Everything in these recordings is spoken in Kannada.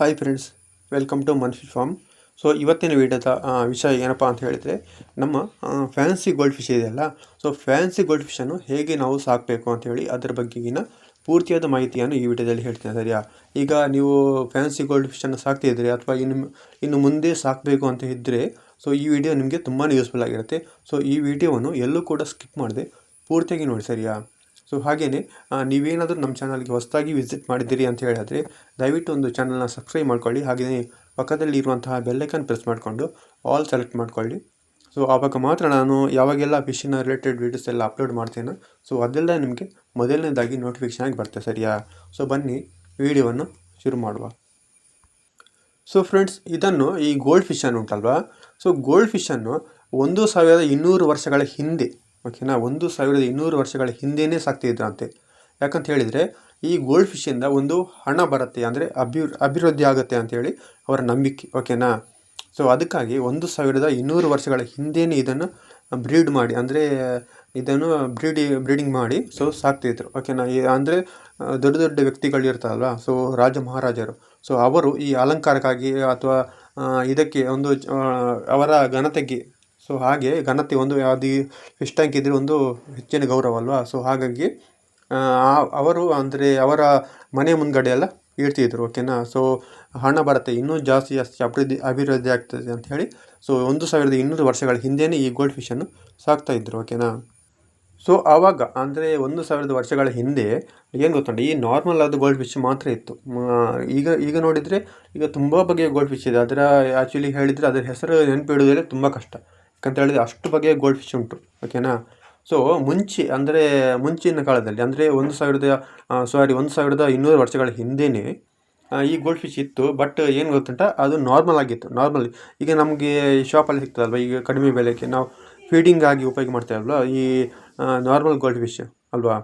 Hi friends welcome to Manfi farm so ಇವತ್ತಿನ ವಿಡಿಯೋದ ವಿಷಯ ಏನಪ್ಪ ಅಂತ ಹೇಳಿದರೆ, ನಮ್ಮ ಫ್ಯಾನ್ಸಿ ಗೋಲ್ಡ್ ಫಿಶ್ ಇದೆಯಲ್ಲ ಸೊ ಫ್ಯಾನ್ಸಿ ಗೋಲ್ಡ್ ಫಿಶನ್ನು ಹೇಗೆ ನಾವು ಸಾಕಬೇಕು ಅಂತ ಹೇಳಿ ಅದರ ಬಗ್ಗೆಗಿನ ಪೂರ್ತಿಯಾದ ಮಾಹಿತಿಯನ್ನು ಈ ವಿಡಿಯೋದಲ್ಲಿ ಹೇಳ್ತೀನಿ ಸರಿಯಾ? ಈಗ ನೀವು ಫ್ಯಾನ್ಸಿ ಗೋಲ್ಡ್ ಫಿಶನ್ನು ಸಾಕ್ತಿದ್ದೀರಿ ಅಥವಾ ಇನ್ನು ಇನ್ನು ಮುಂದೆ ಸಾಕಬೇಕು ಅಂತ ಇದ್ದರೆ ಸೊ ಈ ವಿಡಿಯೋ ನಿಮಗೆ ತುಂಬಾ ಯೂಸ್ಫುಲ್ ಆಗಿರುತ್ತೆ. ಸೊ ಈ ವಿಡಿಯೋವನ್ನು ಎಲ್ಲೂ ಕೂಡ ಸ್ಕಿಪ್ ಮಾಡದೆ, ಪೂರ್ತಿಯಾಗಿ ನೋಡಿ ಸರಿಯಾ? ಸೊ ಹಾಗೆಯೇ ನೀವೇನಾದರೂ ನಮ್ಮ ಚಾನಲ್ಗೆ ಹೊಸದಾಗಿ ವಿಸಿಟ್ ಮಾಡಿದ್ದೀರಿ ಅಂತ ಹೇಳಿದ್ರೆ, ದಯವಿಟ್ಟು ಒಂದು ಚಾನಲ್ನ ಸಬ್ಸ್ಕ್ರೈಬ್ ಮಾಡ್ಕೊಳ್ಳಿ. ಹಾಗೆಯೇ ಪಕ್ಕದಲ್ಲಿ ಇರುವಂತಹ ಬೆಲ್ಲೈಕನ್ ಪ್ರೆಸ್ ಮಾಡಿಕೊಂಡು ಆಲ್ ಸೆಲೆಕ್ಟ್ ಮಾಡ್ಕೊಳ್ಳಿ. ಸೊ ಆವಾಗ ಮಾತ್ರ ನಾನು ಯಾವಾಗೆಲ್ಲ ಫಿಶಿನ ರಿಲೇಟೆಡ್ ವೀಡಿಯೋಸ್ ಎಲ್ಲ ಅಪ್ಲೋಡ್ ಮಾಡ್ತೇನೆ ಸೊ ಅದೆಲ್ಲ ನಿಮಗೆ ಮೊದಲನೇದಾಗಿ ನೋಟಿಫಿಕೇಷನ್ ಆಗಿ ಬರ್ತದೆ, ಸರಿಯಾ? ಸೊ ಬನ್ನಿ, ವಿಡಿಯೋವನ್ನು ಶುರು ಮಾಡುವ. ಸೊ ಫ್ರೆಂಡ್ಸ್ ಇದನ್ನು ಈ ಗೋಲ್ಡ್ ಫಿಶನ್ನು ಉಂಟಲ್ವಾ? ಸೊ ಗೋಲ್ಡ್ ಫಿಶನ್ನು ಒಂದು ಸಾವಿರದ ಇನ್ನೂರು ವರ್ಷಗಳ ಹಿಂದೆ ಓಕೆನಾ? ಒಂದು ಸಾವಿರದ ಇನ್ನೂರು ವರ್ಷಗಳ ಹಿಂದೆಯೇ ಸಾಕ್ತಿದ್ರಂತೆ. ಯಾಕಂತ ಹೇಳಿದರೆ, ಈ ಗೋಲ್ಡ್ ಫಿಶಿಂದ ಒಂದು ಹಣ ಬರುತ್ತೆ, ಅಂದರೆ ಅಭಿ, ಅಭಿವೃದ್ಧಿ ಆಗುತ್ತೆ ಅಂಥೇಳಿ ಅವರ ನಂಬಿಕೆ, ಓಕೆನಾ? ಸೊ ಅದಕ್ಕಾಗಿ ಒಂದು ಸಾವಿರದ ಇನ್ನೂರು ವರ್ಷಗಳ ಹಿಂದೆಯೇ ಇದನ್ನು ಬ್ರೀಡ್ ಮಾಡಿ, ಅಂದರೆ ಇದನ್ನು ಬ್ರೀಡಿ, ಬ್ರೀಡಿಂಗ್ ಮಾಡಿ ಸೊ ಸಾಕ್ತಿದ್ರು, ಓಕೆನಾ? ಈ ಅಂದರೆ, ದೊಡ್ಡ ದೊಡ್ಡ ವ್ಯಕ್ತಿಗಳು ಇರ್ತಾರಲ್ವ? ಸೊ ರಾಜ ಮಹಾರಾಜರು. ಸೊ ಅವರು ಈ ಅಲಂಕಾರಕ್ಕಾಗಿ ಅಥವಾ ಇದಕ್ಕೆ ಒಂದು ಅವರ ಘನತೆಗೆ ಸೊ ಹಾಗೆ ಘನತೆ ಒಂದು ಯಾವುದು ಇಷ್ಟಂಕ್ ಇದ್ದರೆ ಒಂದು ಹೆಚ್ಚಿನ ಗೌರವ ಅಲ್ವಾ ಸೊ ಹಾಗಾಗಿ ಅವರು ಅಂದರೆ ಅವರ ಮನೆ ಮುಂದ್ಗಡೆ ಎಲ್ಲ ಇಡ್ತಿದ್ರು ಓಕೆನಾ ಸೊ ಹಣ ಬರುತ್ತೆ ಇನ್ನೂ ಜಾಸ್ತಿ ಜಾಸ್ತಿ ಅಭಿವೃದ್ಧಿ ಅಭಿವೃದ್ಧಿ ಆಗ್ತದೆ ಅಂತ ಹೇಳಿ ಸೊ ಒಂದು ಸಾವಿರದ ಇನ್ನೂರು ವರ್ಷಗಳ ಹಿಂದೆಯೇ ಈ ಗೋಲ್ಡ್ ಫಿಶನ್ನು ಸಾಕ್ತಾಯಿದ್ರು ಓಕೆನಾ ಸೊ ಆವಾಗ ಅಂದರೆ ಒಂದು ಸಾವಿರದ ವರ್ಷಗಳ ಹಿಂದೆ, ಏನು ಗೊತ್ತುಂಟು? ಈ ನಾರ್ಮಲ್ ಆದ ಗೋಲ್ಡ್ ಫಿಶ್ ಮಾತ್ರ ಇತ್ತು. ಈಗ ಈಗ ನೋಡಿದರೆ, ಈಗ ತುಂಬ ಬಗೆಯ ಗೋಲ್ಡ್ ಫಿಶ್ ಇದೆ. ಅದರ ಆ್ಯಕ್ಚುಲಿ ಹೇಳಿದರೆ ಅದರ ಹೆಸರು ನೆನಪಿಡುವುದೇ ತುಂಬ ಕಷ್ಟ. ಯಾಕಂತ ಹೇಳಿದ್ರೆ ಅಷ್ಟು ಬಗೆಯ ಗೋಲ್ಡ್ ಫಿಶ್ ಉಂಟು ಓಕೆನಾ ಸೊ ಮುಂಚೆ, ಅಂದರೆ ಮುಂಚಿನ ಕಾಲದಲ್ಲಿ, ಅಂದರೆ ಒಂದು ಸಾವಿರದ ಸಾರಿ ಒಂದು ಸಾವಿರದ ಇನ್ನೂರು ವರ್ಷಗಳ ಹಿಂದೆಯೇ ಈ ಗೋಲ್ಡ್ ಫಿಶ್ ಇತ್ತು ಬಟ್ ಏನು ಗೊತ್ತುಂಟ? ಅದು ನಾರ್ಮಲ್ ಆಗಿತ್ತು ನಾರ್ಮಲ್ ಈಗ ನಮಗೆ ಶಾಪಲ್ಲಿ ಸಿಗ್ತದಲ್ವ? ಈಗ ಕಡಿಮೆ ಬೆಲೆಗೆ ನಾವು ಫೀಡಿಂಗ್ ಆಗಿ ಉಪಯೋಗ ಮಾಡ್ತೇವಲ್ವ ಈ ನಾರ್ಮಲ್ ಗೋಲ್ಡ್ ಫಿಶ್ ಅಲ್ವಾ?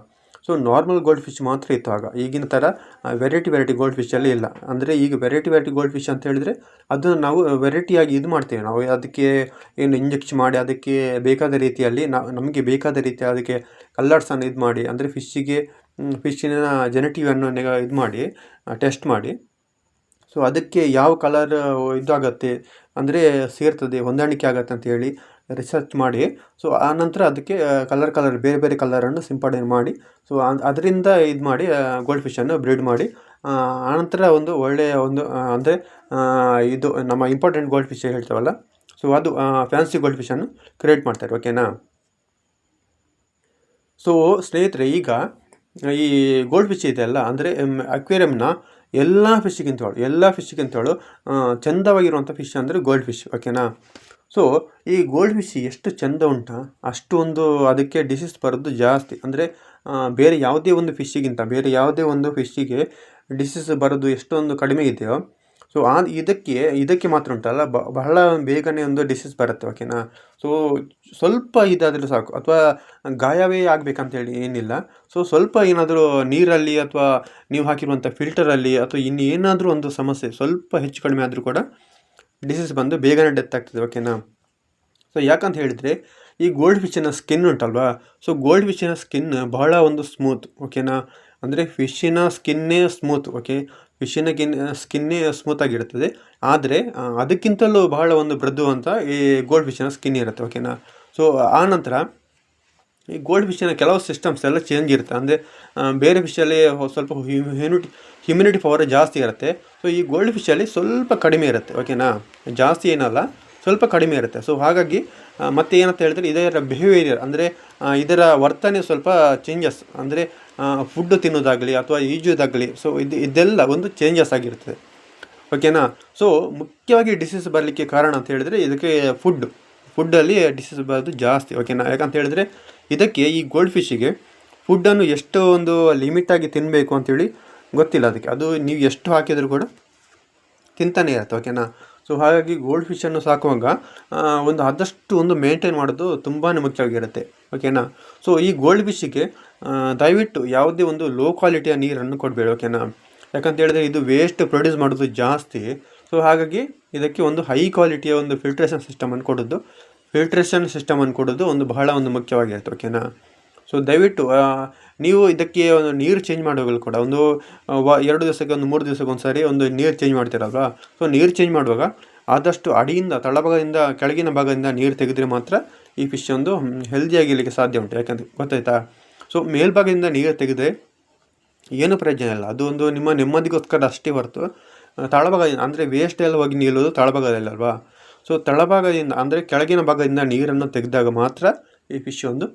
ಸೊ ನಾರ್ಮಲ್ ಗೋಲ್ಡ್ ಫಿಶ್ ಮಾತ್ರ ಇತ್ತು ಆಗ. ಈಗಿನ ಥರ ವೆರೈಟಿ ವೆರೈಟಿ ಗೋಲ್ಡ್ ಫಿಶ್ ಅಲ್ಲಿ ಇಲ್ಲ. ಅಂದರೆ ಈಗ ವೆರೈಟಿ ವೆರೈಟಿ ಗೋಲ್ಡ್ ಫಿಶ್ ಅಂತ ಹೇಳಿದರೆ ಅದನ್ನು ನಾವು ವೆರೈಟಿಯಾಗಿ ಇದು ಮಾಡ್ತೇವೆ. ನಾವು ಅದಕ್ಕೆ ಏನು ಇಂಜೆಕ್ಟ್ ಮಾಡಿ ಅದಕ್ಕೆ ಬೇಕಾದ ರೀತಿಯಲ್ಲಿ ನಮಗೆ ಬೇಕಾದ ರೀತಿ ಅದಕ್ಕೆ ಕಲ್ಲರ್ಸನ್ನು ಇದು ಮಾಡಿ, ಅಂದರೆ ಫಿಶ್ಶಿಗೆ ಫಿಶ್ಶಿನ ಜೆನೆಟಿವನ್ನು ಇದು ಮಾಡಿ ಟೆಸ್ಟ್ ಮಾಡಿ. ಸೊ ಅದಕ್ಕೆ ಯಾವ ಕಲರ್ ಇದಾಗತ್ತೆ, ಅಂದರೆ ಸೇರ್ತದೆ, ಹೊಂದಾಣಿಕೆ ಆಗತ್ತೆ ಅಂತ ಹೇಳಿ ರಿಸರ್ಚ್ ಮಾಡಿ ಸೊ ಆ ನಂತರ ಅದಕ್ಕೆ ಕಲರ್ ಕಲರ್ ಬೇರೆ ಬೇರೆ ಕಲರನ್ನು ಸಿಂಪಡಣೆ ಮಾಡಿ ಸೊ ಅದರಿಂದ ಇದು ಮಾಡಿ ಗೋಲ್ಡ್ ಫಿಶನ್ನು ಬ್ರೀಡ್ ಮಾಡಿ ಆನಂತರ ಒಂದು ಒಳ್ಳೆಯ ಒಂದು ಅಂದರೆ ಇದು ನಮ್ಮ ಇಂಪಾರ್ಟೆಂಟ್ ಗೋಲ್ಡ್ ಫಿಶ್ ಹೇಳ್ತೇವಲ್ಲ ಸೊ ಅದು ಫ್ಯಾನ್ಸಿ ಗೋಲ್ಡ್ ಫಿಶನ್ನು ಕ್ರಿಯೇಟ್ ಮಾಡ್ತಾರೆ ಓಕೆನಾ ಸೊ ಸ್ನೇಹಿತರೆ, ಈಗ ಈ ಗೋಲ್ಡ್ ಫಿಶ್ ಇದೆಯಲ್ಲ ಅಂದರೆ ಅಕ್ವೇರಿಯಂನ ಎಲ್ಲ ಫಿಶ್ಗಿಂತೇಳು ಎಲ್ಲ ಫಿಶ್ಗಿಂತೇಳು ಚಂದವಾಗಿರುವಂಥ ಫಿಶ್ ಅಂದರೆ ಗೋಲ್ಡ್ ಫಿಶ್ ಓಕೆನಾ ಸೊ ಈ ಗೋಲ್ಡ್ ಫಿಶ್ ಎಷ್ಟು ಚಂದ ಉಂಟಾ? ಒಂದು ಅದಕ್ಕೆ ಡಿಸೀಸ್ ಬರೋದು ಜಾಸ್ತಿ. ಅಂದರೆ ಬೇರೆ ಯಾವುದೇ ಒಂದು ಫಿಶ್ಶಿಗಿಂತ ಬೇರೆ ಯಾವುದೇ ಒಂದು ಫಿಶ್ಶಿಗೆ ಡಿಸೀಸ್ ಬರೋದು ಎಷ್ಟೊಂದು ಕಡಿಮೆ ಇದೆಯೋ ಸೊ ಆ, ಇದಕ್ಕೆ ಇದಕ್ಕೆ ಮಾತ್ರ ಉಂಟಲ್ಲ ಬಹಳ ಬೇಗನೆ ಒಂದು ಡಿಸೀಸ್ ಬರುತ್ತೆ ಓಕೆನಾ ಸೊ ಸ್ವಲ್ಪ ಇದಾದರೂ ಸಾಕು. ಅಥವಾ ಗಾಯವೇ ಆಗಬೇಕಂತೇಳಿ ಏನಿಲ್ಲ. ಸೊ ಸ್ವಲ್ಪ ಏನಾದರೂ ನೀರಲ್ಲಿ ಅಥವಾ ನೀವು ಹಾಕಿರುವಂಥ ಫಿಲ್ಟರಲ್ಲಿ ಅಥವಾ ಇನ್ನೇನಾದರೂ ಒಂದು ಸಮಸ್ಯೆ, ಸ್ವಲ್ಪ ಹೆಚ್ಚು ಕಡಿಮೆ ಆದರೂ ಕೂಡ ಡಿಸೀಸ್ ಬಂದು ಬೇಗನೆ ಡೆತ್ ಆಗ್ತದೆ ಓಕೆನಾ ಸೊ ಯಾಕಂತ ಹೇಳಿದರೆ, ಈ ಗೋಲ್ಡ್ ಫಿಶ್ಶಿನ ಸ್ಕಿನ್ ಉಂಟಲ್ವಾ? ಸೊ ಗೋಲ್ಡ್ ಫಿಶ್ಶಿನ ಸ್ಕಿನ್ ಬಹಳ ಒಂದು ಸ್ಮೂತ್ ಓಕೆನಾ ಅಂದರೆ ಫಿಶ್ಶಿನ ಸ್ಕಿನ್ನೇ ಸ್ಮೂತ್ ಓಕೆ ಫಿಶ್ಶಿನ ಗಿನ್ ಸ್ಕಿನ್ನೇ ಸ್ಮೂತ್ ಆಗಿರುತ್ತದೆ ಆದರೆ ಅದಕ್ಕಿಂತಲೂ ಬಹಳ ಒಂದು ಮೃದು ಅಂತ ಈ ಗೋಲ್ಡ್ ಫಿಶ್ಶಿನ ಸ್ಕಿನ್ ಇರುತ್ತೆ ಓಕೆನಾ ಸೊ ಆ ನಂತರ ಈ ಗೋಲ್ಡ್ ಫಿಶ್ನ ಕೆಲವು ಸಿಸ್ಟಮ್ಸ್ ಎಲ್ಲ ಚೇಂಜ್ ಇರುತ್ತೆ. ಅಂದರೆ ಬೇರೆ ಫಿಶಲ್ಲಿ ಸ್ವಲ್ಪ ಹ್ಯೂಮಿನಿಟಿ ಹ್ಯೂಮಿನಿಟಿ ಪವರ್ ಜಾಸ್ತಿ ಇರುತ್ತೆ. ಸೊ ಈ ಗೋಲ್ಡ್ ಫಿಶಲ್ಲಿ ಸ್ವಲ್ಪ ಕಡಿಮೆ ಇರುತ್ತೆ ಓಕೆನಾ ಜಾಸ್ತಿ ಏನಲ್ಲ, ಸ್ವಲ್ಪ ಕಡಿಮೆ ಇರುತ್ತೆ. ಸೊ ಹಾಗಾಗಿ ಮತ್ತೆ ಏನಂತ ಹೇಳಿದ್ರೆ, ಇದರ ಬಿಹೇವಿಯರ್ ಅಂದರೆ ಇದರ ವರ್ತನೆ ಸ್ವಲ್ಪ ಚೇಂಜಸ್ ಅಂದರೆ ಫುಡ್ ತಿನ್ನೋದಾಗಲಿ ಅಥವಾ ಈಜುವುದಾಗಲಿ ಸೊ ಇದು, ಇದೆಲ್ಲ ಒಂದು ಚೇಂಜಸ್ ಆಗಿರ್ತದೆ. ಓಕೆನಾ ಸೊ ಮುಖ್ಯವಾಗಿ ಡಿಸೀಸ್ ಬರಲಿಕ್ಕೆ ಕಾರಣ ಅಂತ ಹೇಳಿದರೆ, ಇದಕ್ಕೆ ಫುಡ್ ಫುಡ್ಡಲ್ಲಿ ಡಿಸೀಸ್ ಬರೋದು ಜಾಸ್ತಿ. ಓಕೆನಾ ಯಾಕಂತ ಹೇಳಿದ್ರೆ ಇದಕ್ಕೆ ಈ ಗೋಲ್ಡ್ ಫಿಶ್ಶಿಗೆ ಫುಡ್ಡನ್ನು ಎಷ್ಟು ಒಂದು ಲಿಮಿಟಾಗಿ ತಿನ್ನಬೇಕು ಅಂತೇಳಿ ಗೊತ್ತಿಲ್ಲ ಅದಕ್ಕೆ. ಅದು ನೀವು ಎಷ್ಟು ಹಾಕಿದರೂ ಕೂಡ ತಿಂತಾನೆ ಇರುತ್ತೆ ಓಕೆನಾ ಸೊ ಹಾಗಾಗಿ ಗೋಲ್ಡ್ ಫಿಶನ್ನು ಸಾಕುವಾಗ ಒಂದು ಆದಷ್ಟು ಒಂದು ಮೇಂಟೈನ್ ಮಾಡೋದು ತುಂಬಾ ಮುಖ್ಯವಾಗಿರುತ್ತೆ ಓಕೆನಾ ಸೊ ಈ ಗೋಲ್ಡ್ ಫಿಶ್ಗೆ ದಯವಿಟ್ಟು ಯಾವುದೇ ಒಂದು ಲೋ ಕ್ವಾಲಿಟಿಯ ನೀರನ್ನು ಕೊಡಬೇಡಿ ಓಕೆನಾ ಯಾಕಂತ ಹೇಳಿದ್ರೆ ಇದು ವೇಸ್ಟ್ ಪ್ರೊಡ್ಯೂಸ್ ಮಾಡೋದು ಜಾಸ್ತಿ. ಸೊ ಹಾಗಾಗಿ ಇದಕ್ಕೆ ಒಂದು ಹೈ ಕ್ವಾಲಿಟಿಯ ಒಂದು ಫಿಲ್ಟ್ರೇಷನ್ ಸಿಸ್ಟಮನ್ನು ಕೊಡೋದು ಫಿಲ್ಟ್ರೇಷನ್ ಸಿಸ್ಟಮನ್ನು ಕೊಡೋದು ಒಂದು ಬಹಳ ಒಂದು ಮುಖ್ಯವಾಗಿರುತ್ತೆ ಓಕೆನಾ ಸೊ ದಯವಿಟ್ಟು ನೀವು ಇದಕ್ಕೆ ಒಂದು ನೀರು ಚೇಂಜ್ ಮಾಡುವಾಗಲೂ ಕೂಡ ಒಂದು ವ, ಎರಡು ದಿವಸಕ್ಕೆ ಒಂದು, ಮೂರು ದಿವಸಕ್ಕೆ ಒಂದು ಸಾರಿ ಒಂದು ನೀರು ಚೇಂಜ್ ಮಾಡ್ತೀರಲ್ವ? ಸೊ ನೀರು ಚೇಂಜ್ ಮಾಡುವಾಗ ಆದಷ್ಟು ಅಡಿಯಿಂದ, ತಳಭಾಗದಿಂದ, ಕೆಳಗಿನ ಭಾಗದಿಂದ ನೀರು ತೆಗೆದ್ರೆ ಮಾತ್ರ ಈ ಫಿಶ್ ಒಂದು ಹೆಲ್ದಿಯಾಗಿರಲಿಕ್ಕೆ ಸಾಧ್ಯ ಉಂಟು, ಯಾಕಂದರೆ ಗೊತ್ತಾಯ್ತಾ? ಸೊ ಮೇಲ್ಭಾಗದಿಂದ ನೀರು ತೆಗೆದ್ರೆ ಏನು ಪ್ರಯೋಜನ ಇಲ್ಲ, ಅದು ಒಂದು ನಿಮ್ಮ ನೆಮ್ಮದಿಗೋಸ್ಕರ ಅಷ್ಟೇ ಹೊರತು ತಳಭಾಗದಿಂದ ಅಂದರೆ ವೇಸ್ಟ್ ಎಲ್ಲ ಹೋಗಿ ನಿಲ್ಲೋದು ತಳಭಾಗದಲ್ಲಿ ಅಲ್ವಾ? ಸೊ ತಳಭಾಗದಿಂದ, ಅಂದರೆ ಕೆಳಗಿನ ಭಾಗದಿಂದ ನೀರನ್ನು ತೆಗೆದಾಗ ಮಾತ್ರ ಈ ಫಿಶ್ ಒಂದು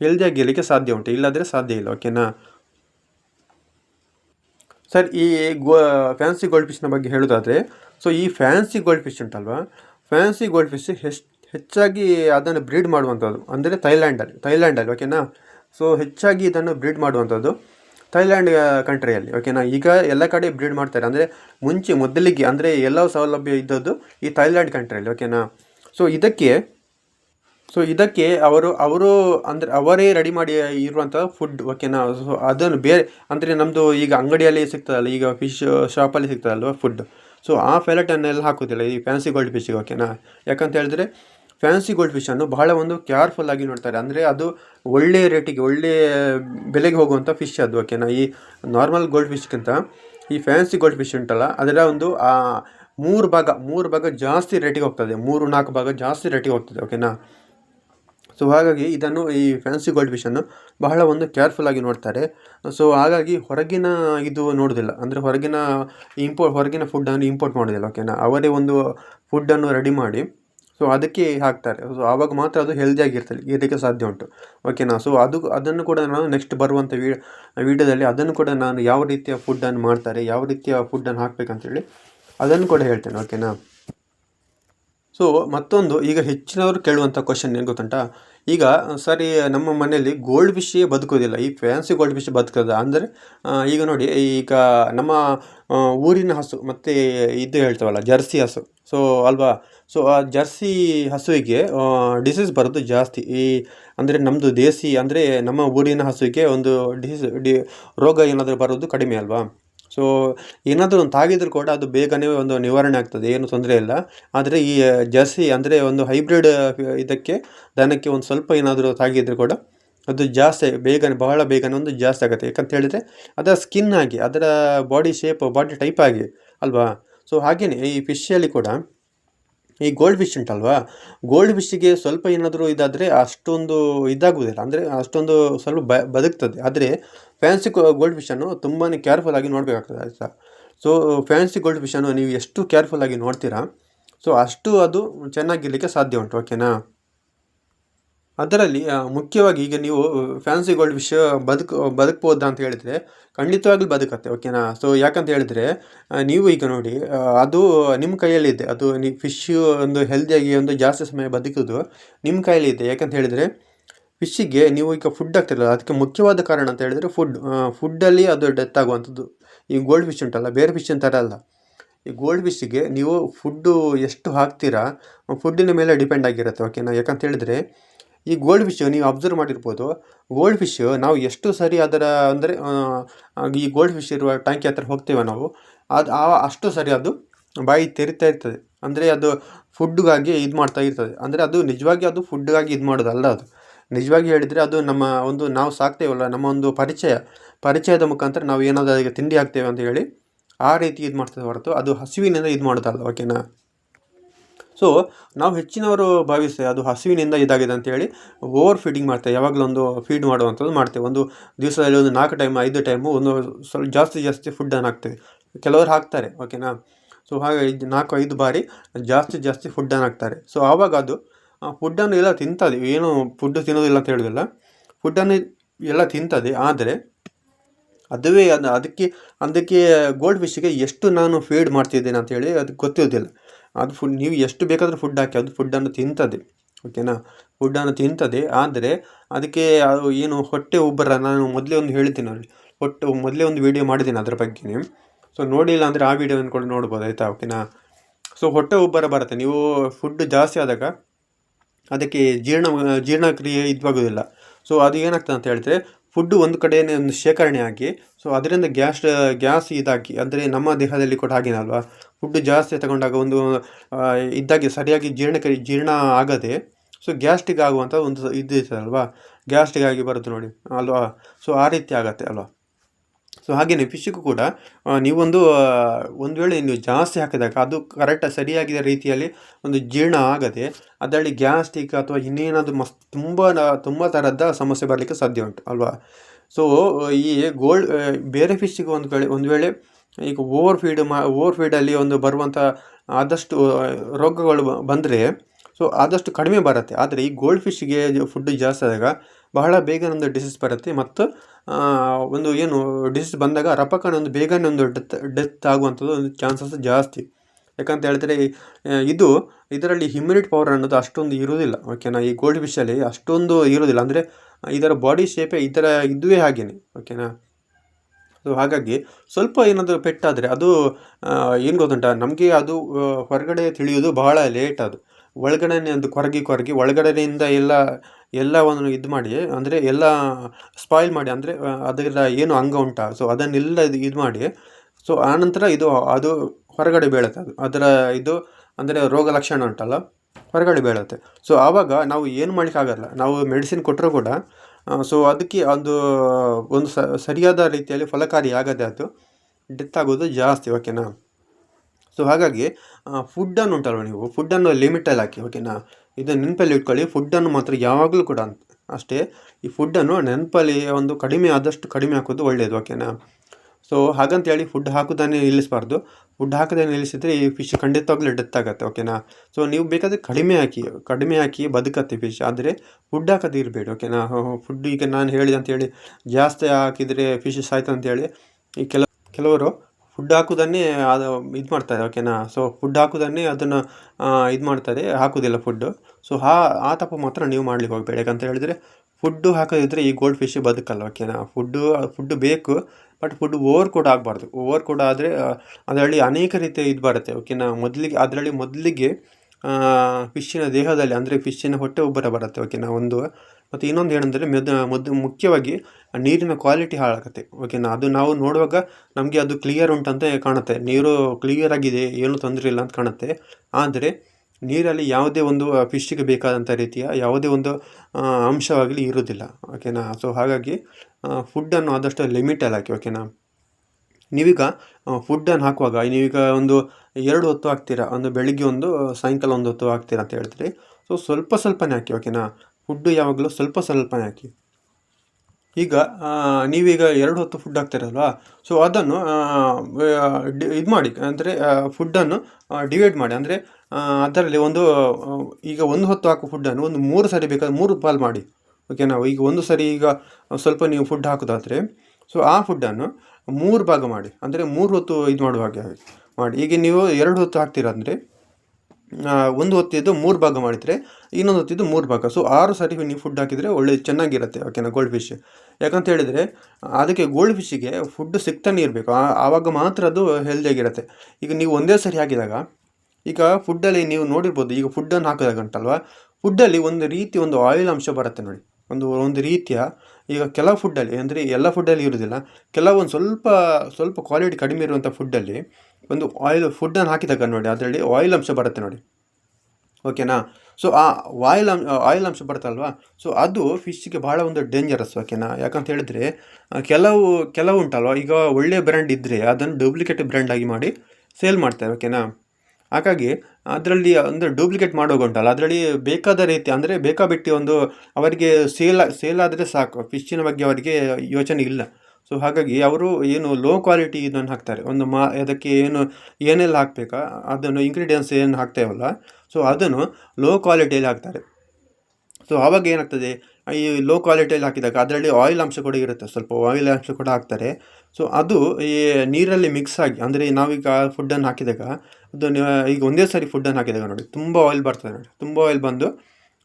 ಹೆಲ್ದಿಯಾಗಿರಲಿಕ್ಕೆ ಸಾಧ್ಯ ಉಂಟು. ಇಲ್ಲಾದರೆ ಸಾಧ್ಯ ಇಲ್ಲ ಓಕೆನಾ ಸರ್, ಈ ಗೋ ಫ್ಯಾನ್ಸಿ ಗೋಲ್ಡ್ ಫಿಶ್ನ ಬಗ್ಗೆ ಹೇಳೋದಾದರೆ ಸೊ ಈ ಫ್ಯಾನ್ಸಿ ಗೋಲ್ಡ್ ಫಿಶ್ ಉಂಟಲ್ವಾ? ಫ್ಯಾನ್ಸಿ ಗೋಲ್ಡ್ ಫಿಶ್ ಹೆಚ್, ಹೆಚ್ಚಾಗಿ ಅದನ್ನು ಬ್ರೀಡ್ ಮಾಡುವಂಥದ್ದು. ಅಂದರೆ ಥೈಲ್ಯಾಂಡಲ್ಲಿ ಥೈಲ್ಯಾಂಡಲ್ಲಿ ಓಕೆನಾ ಸೊ ಹೆಚ್ಚಾಗಿ ಇದನ್ನು ಬ್ರೀಡ್ ಮಾಡುವಂಥದ್ದು. ಥೈಲ್ಯಾಂಡ್ ಕಂಟ್ರಿಯಲ್ಲಿ. ಓಕೆನಾ ಈಗ ಎಲ್ಲ ಕಡೆ ಬ್ರೀಡ್ ಮಾಡ್ತಾರೆ. ಅಂದರೆ ಮುಂಚೆ ಮೊದಲಿಗೆ, ಅಂದರೆ ಎಲ್ಲ ಸೌಲಭ್ಯ ಇದ್ದದ್ದು ಈ ಥೈಲ್ಯಾಂಡ್ ಕಂಟ್ರಿಯಲ್ಲಿ. ಓಕೆನಾ ಸೊ ಇದಕ್ಕೆ ಸೊ ಇದಕ್ಕೆ ಅವರು ಅವರು ಅಂದರೆ ಅವರೇ ರೆಡಿ ಮಾಡಿ ಇರುವಂಥ ಫುಡ್ ಓಕೆನಾ ಸೊ ಅದನ್ನು ಬೇರೆ, ಅಂದರೆ ನಮ್ಮದು ಈಗ ಅಂಗಡಿಯಲ್ಲಿ ಸಿಗ್ತದಲ್ಲ, ಈಗ ಫಿಶ್ ಶಾಪಲ್ಲಿ ಸಿಗ್ತದಲ್ವ ಫುಡ್ ಸೊ ಆ ಫೆಲೆಟನ್ನೆಲ್ಲ ಹಾಕೋದಿಲ್ಲ, ಈ ಫ್ಯಾನ್ಸಿ ಗೋಲ್ಡ್ ಫಿಶ್ಗೆ ಓಕೆನಾ ಯಾಕಂತ ಹೇಳಿದ್ರೆ ಫ್ಯಾನ್ಸಿ ಗೋಲ್ಡ್ ಫಿಶನ್ನು ಬಹಳ ಒಂದು ಕೇರ್ಫುಲ್ ಆಗಿ ನೋಡ್ತಾರೆ. ಅಂದರೆ ಅದು ಒಳ್ಳೆ ರೇಟಿಗೆ ಒಳ್ಳೆ ಬೆಲೆಗೆ ಹೋಗುವಂಥ ಫಿಶ್ ಅದು ಓಕೆನಾ ಈ ನಾರ್ಮಲ್ ಗೋಲ್ಡ್ ಫಿಶ್ಗಿಂತ ಈ ಫ್ಯಾನ್ಸಿ ಗೋಲ್ಡ್ ಫಿಶ್ ಉಂಟಲ್ಲ, ಅದರ ಒಂದು, ಆ, ಮೂರು ಭಾಗ ಮೂರು ಭಾಗ ಜಾಸ್ತಿ ರೇಟಿಗೆ ಹೋಗ್ತದೆ. ಮೂರು, ನಾಲ್ಕು ಭಾಗ ಜಾಸ್ತಿ ರೇಟಿಗೆ ಹೋಗ್ತದೆ ಓಕೆನಾ ಸೊ ಹಾಗಾಗಿ ಇದನ್ನು ಈ ಫ್ಯಾನ್ಸಿ ಗೋಲ್ಡ್ ಫಿಶನ್ನು ಬಹಳ ಒಂದು ಕೇರ್ಫುಲ್ ಆಗಿ ನೋಡ್ತಾರೆ. ಸೊ ಹಾಗಾಗಿ ಹೊರಗಿನ ಇದು ನೋಡೋದಿಲ್ಲ. ಅಂದರೆ ಹೊರಗಿನ ಇಂಪೋ ಹೊರಗಿನ ಫುಡ್ಡನ್ನು ಇಂಪೋರ್ಟ್ ಮಾಡೋದಿಲ್ಲ ಓಕೆನಾ ಅವರೇ ಒಂದು ಫುಡ್ಡನ್ನು ರೆಡಿ ಮಾಡಿ ಸೊ ಅದಕ್ಕೆ ಹಾಕ್ತಾರೆ. ಸೊ ಆವಾಗ ಮಾತ್ರ ಅದು ಹೆಲ್ದಿಯಾಗಿರ್ತದೆ ಇರಲಿಕ್ಕೆ ಸಾಧ್ಯ ಉಂಟು. ಓಕೆನಾ ಸೊ ಅದು, ಅದನ್ನು ಕೂಡ ನಾನು ನೆಕ್ಸ್ಟ್ ಬರುವಂಥ ವೀ, ವೀಡಿಯೋದಲ್ಲಿ ಅದನ್ನು ಕೂಡ ನಾನು ಯಾವ ರೀತಿಯ ಫುಡ್ಡನ್ನು ಮಾಡ್ತಾರೆ, ಯಾವ ರೀತಿಯ ಫುಡ್ಡನ್ನು ಹಾಕಬೇಕಂತೇಳಿ ಅದನ್ನು ಕೂಡ ಹೇಳ್ತೇನೆ. ಓಕೆನಾ ಸೊ ಮತ್ತೊಂದು ಈಗ ಹೆಚ್ಚಿನವರು ಕೇಳುವಂಥ ಕ್ವಶನ್ ಏನು ಗೊತ್ತುಂಟಾ? ಈಗ, ಸರಿ, ನಮ್ಮ ಮನೆಯಲ್ಲಿ ಗೋಲ್ಡ್ ಫಿಶೇ ಬದುಕೋದಿಲ್ಲ ಈ ಫ್ಯಾನ್ಸಿ ಗೋಲ್ಡ್ ಫಿಶ್ ಬದುಕೋದ ಅಂದರೆ ಈಗ ನೋಡಿ, ಈಗ ನಮ್ಮ ಊರಿನ ಹಸು, ಮತ್ತು ಇದು ಹೇಳ್ತೇವಲ್ಲ, ಜರ್ಸಿ ಹಸು. ಸೊ ಅಲ್ವಾ? ಸೊ ಆ ಜರ್ಸಿ ಹಸುವಿಗೆ ಡಿಸೀಸ್ ಬರೋದು ಜಾಸ್ತಿ. ಈ, ಅಂದರೆ ನಮ್ಮದು ದೇಸಿ, ಅಂದರೆ ನಮ್ಮ ಊರಿನ ಹಸುವಿಗೆ ಒಂದು ಡಿಸೀಸ್ ಡಿ, ರೋಗ ಏನಾದರೂ ಬರೋದು ಕಡಿಮೆ ಅಲ್ವಾ? ಸೊ ಏನಾದರೂ ಒಂದು ತಾಗಿದ್ರು ಕೂಡ ಅದು ಬೇಗನೆ ಒಂದು ನಿವಾರಣೆ ಆಗ್ತದೆ, ಏನು ತೊಂದರೆ ಇಲ್ಲ. ಆದರೆ ಈ ಜರ್ಸಿ ಅಂದರೆ ಒಂದು ಹೈಬ್ರಿಡ್ ಇದಕ್ಕೆ ದನಕ್ಕೆ ಒಂದು ಸ್ವಲ್ಪ ಏನಾದರೂ ತಾಗಿದ್ರು ಕೂಡ ಅದು ಜಾಸ್ತಿ, ಬೇಗನೆ, ಬಹಳ ಬೇಗನೆ ಒಂದು ಜಾಸ್ತಿ ಆಗುತ್ತೆ. ಯಾಕಂತ ಹೇಳಿದರೆ ಅದರ ಸ್ಕಿನ್ ಆಗಿ, ಅದರ ಬಾಡಿ ಶೇಪ್ ಬಾಡಿ ಟೈಪ್ ಆಗಿ ಅಲ್ವಾ? ಸೊ ಹಾಗೆಯೇ ಈ ಫಿಶಲ್ಲಿ ಕೂಡ ಈ ಗೋಲ್ಡ್ ಫಿಶ್ ಉಂಟಲ್ವಾ? ಗೋಲ್ಡ್ ಫಿಶ್ಶಿಗೆ ಸ್ವಲ್ಪ ಏನಾದರೂ ಇದಾದರೆ ಅಷ್ಟೊಂದು ಇದಾಗುವುದಿಲ್ಲ ಅಂದರೆ ಅಷ್ಟೊಂದು ಸ್ವಲ್ಪ ಬ, ಬದುಕ್ತದೆ. ಆದರೆ ಫ್ಯಾನ್ಸಿ ಗೋಲ್ಡ್ ಫಿಶನ್ನು ತುಂಬಾ ಕೇರ್ಫುಲ್ ಆಗಿ ನೋಡಬೇಕಾಗ್ತದೆ, ಆಯಿತಾ? ಸೊ ಫ್ಯಾನ್ಸಿ ಗೋಲ್ಡ್ ಫಿಶನ್ನು ನೀವು ಎಷ್ಟು ಕೇರ್ಫುಲ್ ಆಗಿ ನೋಡ್ತೀರಾ? ಸೊ ಅಷ್ಟು ಅದು ಚೆನ್ನಾಗಿರಲಿಕ್ಕೆ ಸಾಧ್ಯ ಉಂಟು ಓಕೆನಾ ಅದರಲ್ಲಿ ಮುಖ್ಯವಾಗಿ ಈಗ ನೀವು ಫ್ಯಾನ್ಸಿ ಗೋಲ್ಡ್ ವಿಷಯ ಬದುಕು, ಬದುಕ್ಬೋದಾ ಅಂತ ಹೇಳಿದರೆ, ಖಂಡಿತವಾಗ್ಲೂ ಬದುಕತ್ತೆ ಓಕೆನಾ ಸೊ ಯಾಕಂತ ಹೇಳಿದರೆ ನೀವು ಈಗ ನೋಡಿ ಅದು ನಿಮ್ಮ ಕೈಯಲ್ಲಿದೆ ಅದು ನೀವು ಫಿಶ್ಶು ಒಂದು ಹೆಲ್ದಿಯಾಗಿ ಒಂದು ಜಾಸ್ತಿ ಸಮಯ ಬದುಕೋದು ನಿಮ್ಮ ಕೈಯಲ್ಲಿದೆ ಯಾಕಂತ ಹೇಳಿದರೆ ಫಿಶ್ಶಿಗೆ ನೀವು ಈಗ ಫುಡ್ ಆಗ್ತಿರಲ್ಲ ಅದಕ್ಕೆ ಮುಖ್ಯವಾದ ಕಾರಣ ಅಂತ ಹೇಳಿದರೆ ಫುಡ್ ಫುಡ್ಡಲ್ಲಿ ಅದು ಡೆತ್ ಆಗುವಂಥದ್ದು. ಈ ಗೋಲ್ಡ್ ಫಿಶ್ ಉಂಟಲ್ಲ, ಬೇರೆ ಫಿಶ್ ಥರ ಅಲ್ಲ. ಈ ಗೋಲ್ಡ್ ಫಿಶ್ಶಿಗೆ ನೀವು ಫುಡ್ಡು ಎಷ್ಟು ಹಾಕ್ತೀರಾ ಫುಡ್ಡಿನ ಮೇಲೆ ಡಿಪೆಂಡ್ ಆಗಿರುತ್ತೆ ಓಕೆನಾ ಯಾಕಂತ ಹೇಳಿದರೆ ಈ ಗೋಲ್ಡ್ ಫಿಶ್ ನೀವು ಅಬ್ಸರ್ವ್ ಮಾಡಿರ್ಬೋದು. ಗೋಲ್ಡ್ ಫಿಶ್ ನಾವು ಎಷ್ಟು ಸರಿ ಅದರ ಅಂದರೆ ಈ ಗೋಲ್ಡ್ ಫಿಶ್ ಇರುವ ಟ್ಯಾಂಕಿ ಹತ್ರ ಹೋಗ್ತೇವೆ ನಾವು, ಅದು ಅಷ್ಟು ಸರಿ ಅದು ಬಾಯಿ ತೆರಿತಾ ಇರ್ತದೆ. ಅಂದರೆ ಅದು ಫುಡ್ಗಾಗಿ ಇದು ಮಾಡ್ತಾ ಇರ್ತದೆ. ಅಂದರೆ ಅದು ನಿಜವಾಗಿ ಅದು ಫುಡ್ಗಾಗಿ ಇದು ಮಾಡೋದಲ್ಲ ಅದು. ನಿಜವಾಗಿ ಹೇಳಿದರೆ ಅದು ನಮ್ಮ ಒಂದು ನಾವು ಸಾಕ್ತೇವಲ್ಲ, ನಮ್ಮ ಒಂದು ಪರಿಚಯ, ಪರಿಚಯದ ಮುಖಾಂತರ ನಾವು ಏನಾದರೂ ಅದಕ್ಕೆ ತಿಂಡಿ ಹಾಕ್ತೇವೆ ಅಂತ ಹೇಳಿ ಆ ರೀತಿ ಇದು ಮಾಡ್ತದೆ ಹೊರತು ಅದು ಹಸಿವಿನಿಂದ ಇದು ಮಾಡೋದಲ್ಲ ಓಕೆನಾ ಸೊ ನಾವು ಹೆಚ್ಚಿನವರು ಭಾವಿಸಿ ಅದು ಹಸುವಿನಿಂದ ಇದಾಗಿದೆ ಅಂತೇಳಿ ಓವರ್ ಫೀಡಿಂಗ್ ಮಾಡ್ತೇವೆ ಯಾವಾಗಲೂ ಒಂದು ಫೀಡ್ ಮಾಡುವಂಥದ್ದು ಮಾಡ್ತೇವೆ. ಒಂದು ದಿವಸದಲ್ಲಿ ಒಂದು ನಾಲ್ಕು ಟೈಮ್ ಐದು ಟೈಮು ಒಂದು ಸ್ವಲ್ಪ ಜಾಸ್ತಿ ಜಾಸ್ತಿ ಫುಡ್ಡನ್ನು ಹಾಕ್ತೇವೆ. ಕೆಲವರು ಹಾಕ್ತಾರೆ ಓಕೆನಾ ಸೊ ಹಾಗೆ ಇದು ನಾಲ್ಕು, ಐದು ಬಾರಿ ಜಾಸ್ತಿ ಜಾಸ್ತಿ ಫುಡ್ಡನ್ನು ಹಾಕ್ತಾರೆ. ಸೊ ಆವಾಗ ಅದು ಫುಡ್ಡನ್ನು ಎಲ್ಲ ತಿಂತದೆ. ಏನು ಫುಡ್ಡು ತಿನ್ನೋದಿಲ್ಲ ಅಂತ ಹೇಳೋದಿಲ್ಲ. ಫುಡ್ಡನ್ನು ಎಲ್ಲ ತಿಂತದೆ. ಆದರೆ ಅದುವೇ ಅದು, ಅದಕ್ಕೆ ಅದಕ್ಕೆ ಗೋಲ್ಡ್ ಫಿಶ್ಗೆ ಎಷ್ಟು ನಾನು ಫೀಡ್ ಮಾಡ್ತಿದ್ದೇನೆ ಅಂತೇಳಿ ಅದು ಗೊತ್ತಿರೋದಿಲ್ಲ. ಅದು ಫುಡ್, ನೀವು ಎಷ್ಟು ಬೇಕಾದರೂ ಫುಡ್ ಹಾಕಿ, ಅದು ಫುಡ್ಡನ್ನು ತಿಂತದೆ ಓಕೆನಾ ಫುಡ್ಡನ್ನು ತಿಂತದೆ, ಆದರೆ ಅದಕ್ಕೆ ಅದು ಏನು ಹೊಟ್ಟೆ ಉಬ್ಬರ, ನಾನು ಮೊದಲೇ ಒಂದು ಹೇಳ್ತೀನಿ ನೋಡಿ ಹೊಟ್ಟೆ, ಮೊದಲೇ ಒಂದು ವೀಡಿಯೋ ಮಾಡಿದ್ದೀನಿ ಅದರ ಬಗ್ಗೆ ಸೊ ನೋಡಿಲ್ಲ ಅಂದರೆ ಆ ವೀಡಿಯೋವನ್ನು ಕೂಡ ನೋಡ್ಬೋದು, ಆಯಿತಾ? ಓಕೆನಾ ಸೊ ಹೊಟ್ಟೆ ಉಬ್ಬರ ಬರುತ್ತೆ. ನೀವು ಫುಡ್ ಜಾಸ್ತಿ ಆದಾಗ ಅದಕ್ಕೆ ಜೀರ್ಣ ಜೀರ್ಣಕ್ರಿಯೆ ಇದಾಗೋದಿಲ್ಲ ಸೊ ಅದು ಏನಾಗ್ತದೆ ಅಂತ ಹೇಳಿದ್ರೆ ಫುಡ್ಡು ಒಂದು ಕಡೆಯೇ ಒಂದು ಶೇಖರಣೆ ಆಗಿ ಸೊ ಅದರಿಂದ ಗ್ಯಾಸ್ ಗ್ಯಾಸ್ ಇದಾಗಿ, ಅಂದರೆ ನಮ್ಮ ದೇಹದಲ್ಲಿ ಕೂಡ ಹಾಗೇನೆ ಅಲ್ವಾ? ಫುಡ್ಡು ಜಾಸ್ತಿ ತಗೊಂಡಾಗ ಒಂದು ಇದ್ದಾಗೆ ಸರಿಯಾಗಿ ಜೀರ್ಣಕ್ರಿಯೆ ಜೀರ್ಣ ಆಗದೆ ಸೊ ಗ್ಯಾಸ್ಟಿಕ್ ಆಗುವಂಥ ಒಂದು ಇದು ಇರ್ತದಲ್ವಾ ಗ್ಯಾಸ್ಟಿಕ್ ಆಗಿ ಬರುತ್ತೆ ನೋಡಿ, ಅಲ್ವಾ? ಸೊ ಆ ರೀತಿ ಆಗತ್ತೆ ಅಲ್ವಾ? ಸೊ ಹಾಗೆಯೇ ಫಿಶ್ಗೂ ಕೂಡ ನೀವೊಂದು ಒಂದು ವೇಳೆ ನೀವು ಜಾಸ್ತಿ ಹಾಕಿದಾಗ ಅದು ಕರೆಕ್ಟ್ ಸರಿಯಾಗಿದ್ದ ರೀತಿಯಲ್ಲಿ ಒಂದು ಜೀರ್ಣ ಆಗದೆ, ಅದರಲ್ಲಿ ಗ್ಯಾಸ್ಟಿಕ್ ಅಥವಾ ಇನ್ನೇನಾದರೂ ಮಸ್ತ್ ತುಂಬ ತುಂಬ ಥರದ ಸಮಸ್ಯೆ ಬರಲಿಕ್ಕೆ ಸಾಧ್ಯ ಉಂಟು, ಅಲ್ವಾ? ಸೊ ಈ ಗೋಲ್ಡ್ ಬೇರೆ ಫಿಶ್ಗೆ ಒಂದು ಕಡೆ ಒಂದು ವೇಳೆ ಈಗ ಓವರ್ ಫೀಡ್ ಮಾ, ಓವರ್ ಫೀಡಲ್ಲಿ ಒಂದು ಬರುವಂಥ ಆದಷ್ಟು ರೋಗಗಳು ಬಂದರೆ, ಸೊ ಆದಷ್ಟು ಕಡಿಮೆ ಬರುತ್ತೆ. ಆದರೆ ಈ ಗೋಲ್ಡ್ ಫಿಶ್ಗೆ ಫುಡ್ ಜಾಸ್ತಿ ಆದಾಗ ಬಹಳ ಬೇಗ ಒಂದು ಡಿಸೀಸ್ ಬರುತ್ತೆ ಮತ್ತು ಒಂದು ಏನು ಡಿಸೀಸ್ ಬಂದಾಗ ರಪಕನ ಒಂದು ಬೇಗನೆ ಒಂದು ಡೆತ್ ಡೆತ್ ಆಗುವಂಥದ್ದು ಒಂದು ಚಾನ್ಸಸ್ ಜಾಸ್ತಿ. ಯಾಕಂತ ಹೇಳಿದ್ರೆ ಇದು, ಇದರಲ್ಲಿ ಹ್ಯುಮಿನಿಟಿ ಪವರ್ ಅನ್ನೋದು ಅಷ್ಟೊಂದು ಇರುವುದಿಲ್ಲ. ಓಕೆನಾ ಈ ಗೋಲ್ಡ್ ಫಿಶಲ್ಲಿ ಅಷ್ಟೊಂದು ಇರುವುದಿಲ್ಲ. ಅಂದರೆ, ಇದರ ಬಾಡಿ ಶೇಪೇ ಇದರ ಇದುವೇ ಹಾಗೇನೆ. ಓಕೆನಾ ಸೊ ಹಾಗಾಗಿ ಸ್ವಲ್ಪ ಏನಾದರೂ ಪೆಟ್ಟಾದರೆ ಅದು ಏನು ಗೊತ್ತುಂಟ? ನಮಗೆ ಅದು ಹೊರಗಡೆ ತಿಳಿಯೋದು ಬಹಳ ಲೇಟ್ ಅದು. ಒಳಗಡೆನೆ ಒಂದು ಕೊರಗಿ ಕೊರಗಿ ಒಳಗಡೆಯಿಂದ ಎಲ್ಲ ಎಲ್ಲವನ್ನು ಇದು ಮಾಡಿ, ಅಂದರೆ ಎಲ್ಲ ಸ್ಪಾಯ್ಲ್ ಮಾಡಿ, ಅಂದರೆ ಅದರ ಏನು ಅಂಗ ಉಂಟ. ಸೊ ಅದನ್ನೆಲ್ಲ ಇದು ಇದು ಮಾಡಿ, ಸೊ ಆನಂತರ ಇದು, ಅದು ಹೊರಗಡೆ ಬೀಳುತ್ತೆ ಅದು. ಅದರ ಇದು, ಅಂದರೆ ರೋಗ ಲಕ್ಷಣ ಉಂಟಲ್ಲ, ಹೊರಗಡೆ ಬೀಳುತ್ತೆ. ಸೊ ಆವಾಗ ನಾವು ಏನು ಮಾಡಲಿಕ್ಕಾಗಲ್ಲ. ನಾವು ಮೆಡಿಸಿನ್ ಕೊಟ್ಟರೂ ಕೂಡ ಸೊ ಅದಕ್ಕೆ ಅದು, ಒಂದು ಸರಿಯಾದ ರೀತಿಯಲ್ಲಿ ಫಲಕಾರಿ ಆಗದೆ ಅದು ಡೆತ್ ಆಗೋದು ಜಾಸ್ತಿ ಓಕೆನಾ ಸೊ ಹಾಗಾಗಿ ಫುಡ್ಡನ್ನು ಉಂಟಲ್ವ ನೀವು? ಫುಡ್ಡನ್ನು ಲಿಮಿಟಲ್ಲಿ ಹಾಕಿ ಓಕೆನಾ ಇದನ್ನು ನೆನಪಲ್ಲಿ ಇಟ್ಕೊಳ್ಳಿ ಫುಡ್ಡನ್ನು ಮಾತ್ರ ಯಾವಾಗಲೂ ಕೂಡ ಅಷ್ಟೇ, ಈ ಫುಡ್ಡನ್ನು ನೆನಪಲ್ಲಿ ಒಂದು ಕಡಿಮೆ ಆದಷ್ಟು ಕಡಿಮೆ ಹಾಕೋದು ಒಳ್ಳೆಯದು ಓಕೆನಾ ಸೊ ಹಾಗಂತೇಳಿ ಫುಡ್ ಹಾಕೋದನ್ನೇ ನಿಲ್ಲಿಸಬಾರ್ದು. ಫುಡ್ ಹಾಕದೆ ನಿಲ್ಲಿಸಿದ್ರೆ ಈ ಫಿಶ್ ಖಂಡಿತವಾಗ್ಲೂ ಡೆತ್ ಆಗುತ್ತೆ ಓಕೆನಾ ಸೊ ನೀವು ಬೇಕಾದರೆ ಕಡಿಮೆ ಹಾಕಿ ಕಡಿಮೆ ಹಾಕಿ ಬದುಕತ್ತೆ ಫಿಶ್ ಆದರೆ ಫುಡ್ ಹಾಕೋದು ಇರಬೇಡಿ ಓಕೆನಾ ಫುಡ್ ಈಗ ನಾನು ಹೇಳಿದೆ ಅಂತೇಳಿ ಜಾಸ್ತಿ ಹಾಕಿದರೆ ಫಿಶ್ ಸಾಯ್ತು ಅಂತೇಳಿ ಈ ಕೆಲ ಕೆಲವರು ಫುಡ್ ಹಾಕೋದನ್ನೇ ಅದು ಇದು ಮಾಡ್ತಾರೆ ಓಕೆನಾ ಸೊ ಫುಡ್ ಹಾಕೋದನ್ನೇ ಅದನ್ನು ಇದು ಮಾಡ್ತಾರೆ, ಹಾಕೋದಿಲ್ಲ ಫುಡ್ಡು ಸೊ ಆ ಆ ತಪ್ಪು ಮಾತ್ರ ನೀವು ಮಾಡ್ಲಿಕ್ಕೆ ಹೋಗಬೇಡಿ. ಯಾಕಂತ ಹೇಳಿದರೆ ಫುಡ್ಡು ಹಾಕೋದಿದ್ರೆ ಈ ಗೋಲ್ಡ್ ಫಿಶ್ ಬದುಕಲ್ಲ ಓಕೆನಾ ಫುಡ್ಡು ಫುಡ್ಡು ಬೇಕು ಬಟ್ ಫುಡ್ ಓವರ್ ಕೂಡ ಆಗಬಾರ್ದು. ಓವರ್ ಕೂಡ ಆದರೆ ಅದರಲ್ಲಿ ಅನೇಕ ರೀತಿಯ ಇದು ಬರುತ್ತೆ ಓಕೆನಾ ಮೊದಲಿಗೆ, ಅದರಲ್ಲಿ ಮೊದಲಿಗೆ ಫಿಶ್ಶಿನ ದೇಹದಲ್ಲಿ, ಅಂದರೆ ಫಿಶ್ಶಿನ ಹೊಟ್ಟೆ ಉಬ್ಬರ ಬರುತ್ತೆ ಓಕೆನಾ ಒಂದು, ಮತ್ತು ಇನ್ನೊಂದು ಏನಂದರೆ ಮೆದ, ಮೊದ್, ಮುಖ್ಯವಾಗಿ ನೀರಿನ ಕ್ವಾಲಿಟಿ ಹಾಳಾಗುತ್ತೆ ಓಕೆನಾ ಅದು ನಾವು ನೋಡುವಾಗ ನಮಗೆ ಅದು ಕ್ಲಿಯರ್ ಉಂಟಂತ ಕಾಣುತ್ತೆ. ನೀರು ಕ್ಲಿಯರ್ ಆಗಿದೆ, ಏನೂ ತೊಂದರೆ ಇಲ್ಲ ಅಂತ ಕಾಣುತ್ತೆ. ಆದರೆ ನೀರಲ್ಲಿ ಯಾವುದೇ ಒಂದು ಫಿಶ್ಶಿಗೆ ಬೇಕಾದಂಥ ರೀತಿಯ ಯಾವುದೇ ಒಂದು ಅಂಶವಾಗಲಿ ಇರೋದಿಲ್ಲ ಓಕೆನಾ ಸೊ ಹಾಗಾಗಿ ಫುಡ್ಡನ್ನು ಆದಷ್ಟು ಲಿಮಿಟಲ್ಲಿ ಹಾಕಿ ಓಕೆನಾ ನೀವೀಗ ಫುಡ್ಡನ್ನು ಹಾಕುವಾಗ, ನೀವೀಗ ಒಂದು ಎರಡು ಹೊತ್ತು ಹಾಕ್ತೀರಾ? ಒಂದು ಬೆಳಿಗ್ಗೆ ಒಂದು, ಸಾಯಂಕಾಲ ಒಂದು ಹೊತ್ತು ಹಾಕ್ತೀರಾ ಅಂತ ಹೇಳ್ತೀರಿ. ಸೊ ಸ್ವಲ್ಪ ಸ್ವಲ್ಪನೇ ಹಾಕಿ ಓಕೆನಾ ಫುಡ್ಡು ಯಾವಾಗಲೂ ಸ್ವಲ್ಪ ಸ್ವಲ್ಪನೇ ಹಾಕಿ. ಈಗ ನೀವೀಗ ಎರಡು ಹೊತ್ತು ಫುಡ್ ಹಾಕ್ತೀರಲ್ವಾ? ಸೊ ಅದನ್ನು ಇದು ಮಾಡಿ, ಅಂದರೆ ಫುಡ್ಡನ್ನು ಡಿವೈಡ್ ಮಾಡಿ, ಅಂದರೆ ಅದರಲ್ಲಿ ಒಂದು ಈಗ ಒಂದು ಹೊತ್ತು ಹಾಕೋ ಫುಡ್ಡನ್ನು ಒಂದು ಮೂರು ಸರಿ ಬೇಕಾದ್ರೆ ಮೂರು ಪಾಲು ಮಾಡಿ. ಓಕೆ ನಾವು ಈಗ ಒಂದು ಸರಿ ಈಗ ಸ್ವಲ್ಪ ನೀವು ಫುಡ್ ಹಾಕೋದಾದರೆ ಸೊ ಆ ಫುಡ್ಡನ್ನು ಮೂರು ಭಾಗ ಮಾಡಿ, ಅಂದರೆ ಮೂರು ಹೊತ್ತು ಇದು ಮಾಡುವ ಹಾಗೆ ಮಾಡಿ, ಈಗ ನೀವು ಎರಡು ಹೊತ್ತು ಹಾಕ್ತೀರ ಅಂದರೆ ಒಂದು ಹೊತ್ತಿದ್ದು ಮೂರು ಭಾಗ ಮಾಡಿದರೆ, ಇನ್ನೊಂದು ಹೊತ್ತಿದ್ದು ಮೂರು ಭಾಗ. ಸೊ ಆರು ಸರಿ ನೀವು ಫುಡ್ ಹಾಕಿದರೆ ಒಳ್ಳೆ ಚೆನ್ನಾಗಿರುತ್ತೆ ಓಕೆನಾ ಗೋಲ್ಡ್ ಫಿಶ್ ಯಾಕಂತ ಹೇಳಿದರೆ, ಅದಕ್ಕೆ ಗೋಲ್ಡ್ ಫಿಶ್ಗೆ ಫುಡ್ ಸಿಗ್ತಾನೆ ಇರಬೇಕು ಆವಾಗ ಮಾತ್ರ ಅದು ಹೆಲ್ದಿಯಾಗಿರುತ್ತೆ ಈಗ ನೀವು ಒಂದೇ ಸರಿ ಹಾಕಿದಾಗ, ಈಗ ಫುಡ್ಡಲ್ಲಿ ನೀವು ನೋಡಿರ್ಬೋದು, ಈಗ ಫುಡ್ಡನ್ನು ಹಾಕಿದಾಗ ಉಂಟಲ್ವಾ? ಫುಡ್ಡಲ್ಲಿ ಒಂದು ರೀತಿ ಒಂದು ಆಯಿಲ್ ಅಂಶ ಬರುತ್ತೆ ನೋಡಿ. ಒಂದು ಒಂದು ರೀತಿಯ ಈಗ ಕೆಲವು ಫುಡ್ಡಲ್ಲಿ ಅಂದರೆ ಎಲ್ಲ ಫುಡ್ಡಲ್ಲಿ ಇರೋದಿಲ್ಲ, ಕೆಲವೊಂದು ಸ್ವಲ್ಪ ಸ್ವಲ್ಪ ಕ್ವಾಲಿಟಿ ಕಡಿಮೆ ಇರುವಂಥ ಫುಡ್ಡಲ್ಲಿ ಒಂದು ಆಯಿಲ್ ಫುಡ್ಡನ್ನು ಹಾಕಿದಾಗ ನೋಡಿ, ಅದರಲ್ಲಿ ಆಯಿಲ್ ಅಂಶ ಬರುತ್ತೆ ನೋಡಿ. ಓಕೆನಾ ಸೊ ಆ ಆಯಿಲ್ ಆಯಿಲ್ ಅಂಶ ಬರುತ್ತಲ್ವಾ ಸೊ ಅದು ಫಿಶ್ಗೆ ಭಾಳ ಒಂದು ಡೇಂಜರಸ್ ಓಕೆನಾ ಯಾಕಂತ ಹೇಳಿದ್ರೆ ಕೆಲವು ಕೆಲವು ಉಂಟಲ್ವ? ಈಗ ಒಳ್ಳೆಯ ಬ್ರ್ಯಾಂಡ್ ಇದ್ದರೆ ಅದನ್ನು ಡೂಪ್ಲಿಕೇಟ್ ಬ್ರ್ಯಾಂಡಾಗಿ ಮಾಡಿ ಸೇಲ್ ಮಾಡ್ತಾರೆ ಓಕೆನಾ ಹಾಗಾಗಿ ಅದರಲ್ಲಿ ಅಂದರೆ ಡೂಪ್ಲಿಕೇಟ್ ಮಾಡೋಗುಂಟಲ್ಲ ಅದರಲ್ಲಿ ಬೇಕಾದ ರೀತಿ ಅಂದರೆ ಬೇಕಾಬಿಟ್ಟಿ ಒಂದು ಅವರಿಗೆ ಸೇಲ್ ಸೇಲ್ ಆದರೆ ಸಾಕು ಫಿಶ್ಶಿನ ಬಗ್ಗೆ ಅವರಿಗೆ ಯೋಚನೆ ಇಲ್ಲ. ಸೊ ಹಾಗಾಗಿ ಅವರು ಏನು ಲೋ ಕ್ವಾಲಿಟಿ ಇದನ್ನು ಹಾಕ್ತಾರೆ, ಒಂದು ಮಾ, ಅದಕ್ಕೆ ಏನು, ಏನೆಲ್ಲ ಹಾಕಬೇಕಾ, ಅದನ್ನು ಇಂಗ್ರೀಡಿಯೆಂಟ್ಸ್ ಏನು ಹಾಕ್ತೇವಲ್ಲ ಸೊ ಅದನ್ನು ಲೋ ಕ್ವಾಲಿಟಿಯಲ್ಲಿ ಹಾಕ್ತಾರೆ. ಸೊ ಆವಾಗ ಏನಾಗ್ತದೆ, ಈ ಲೋ ಕ್ವಾಲಿಟಿಯಲ್ಲಿ ಹಾಕಿದಾಗ ಅದರಲ್ಲಿ ಆಯಿಲ್ ಅಂಶ ಕೂಡ ಇರುತ್ತೆ, ಸ್ವಲ್ಪ ಆಯಿಲ್ ಅಂಶ ಕೂಡ ಹಾಕ್ತಾರೆ. ಸೊ ಅದು ಈ ನೀರಲ್ಲಿ ಮಿಕ್ಸ್ ಆಗಿ, ಅಂದರೆ ನಾವೀಗ ಫುಡ್ಡನ್ನು ಹಾಕಿದಾಗ, ಅದು ಈಗ ಒಂದೇ ಸಾರಿ ಫುಡ್ಡನ್ನು ಹಾಕಿದಾಗ ನೋಡಿ, ತುಂಬ ಆಯಿಲ್ ಬರ್ತದೆ ನೋಡಿ, ತುಂಬ ಆಯಿಲ್ ಬಂದು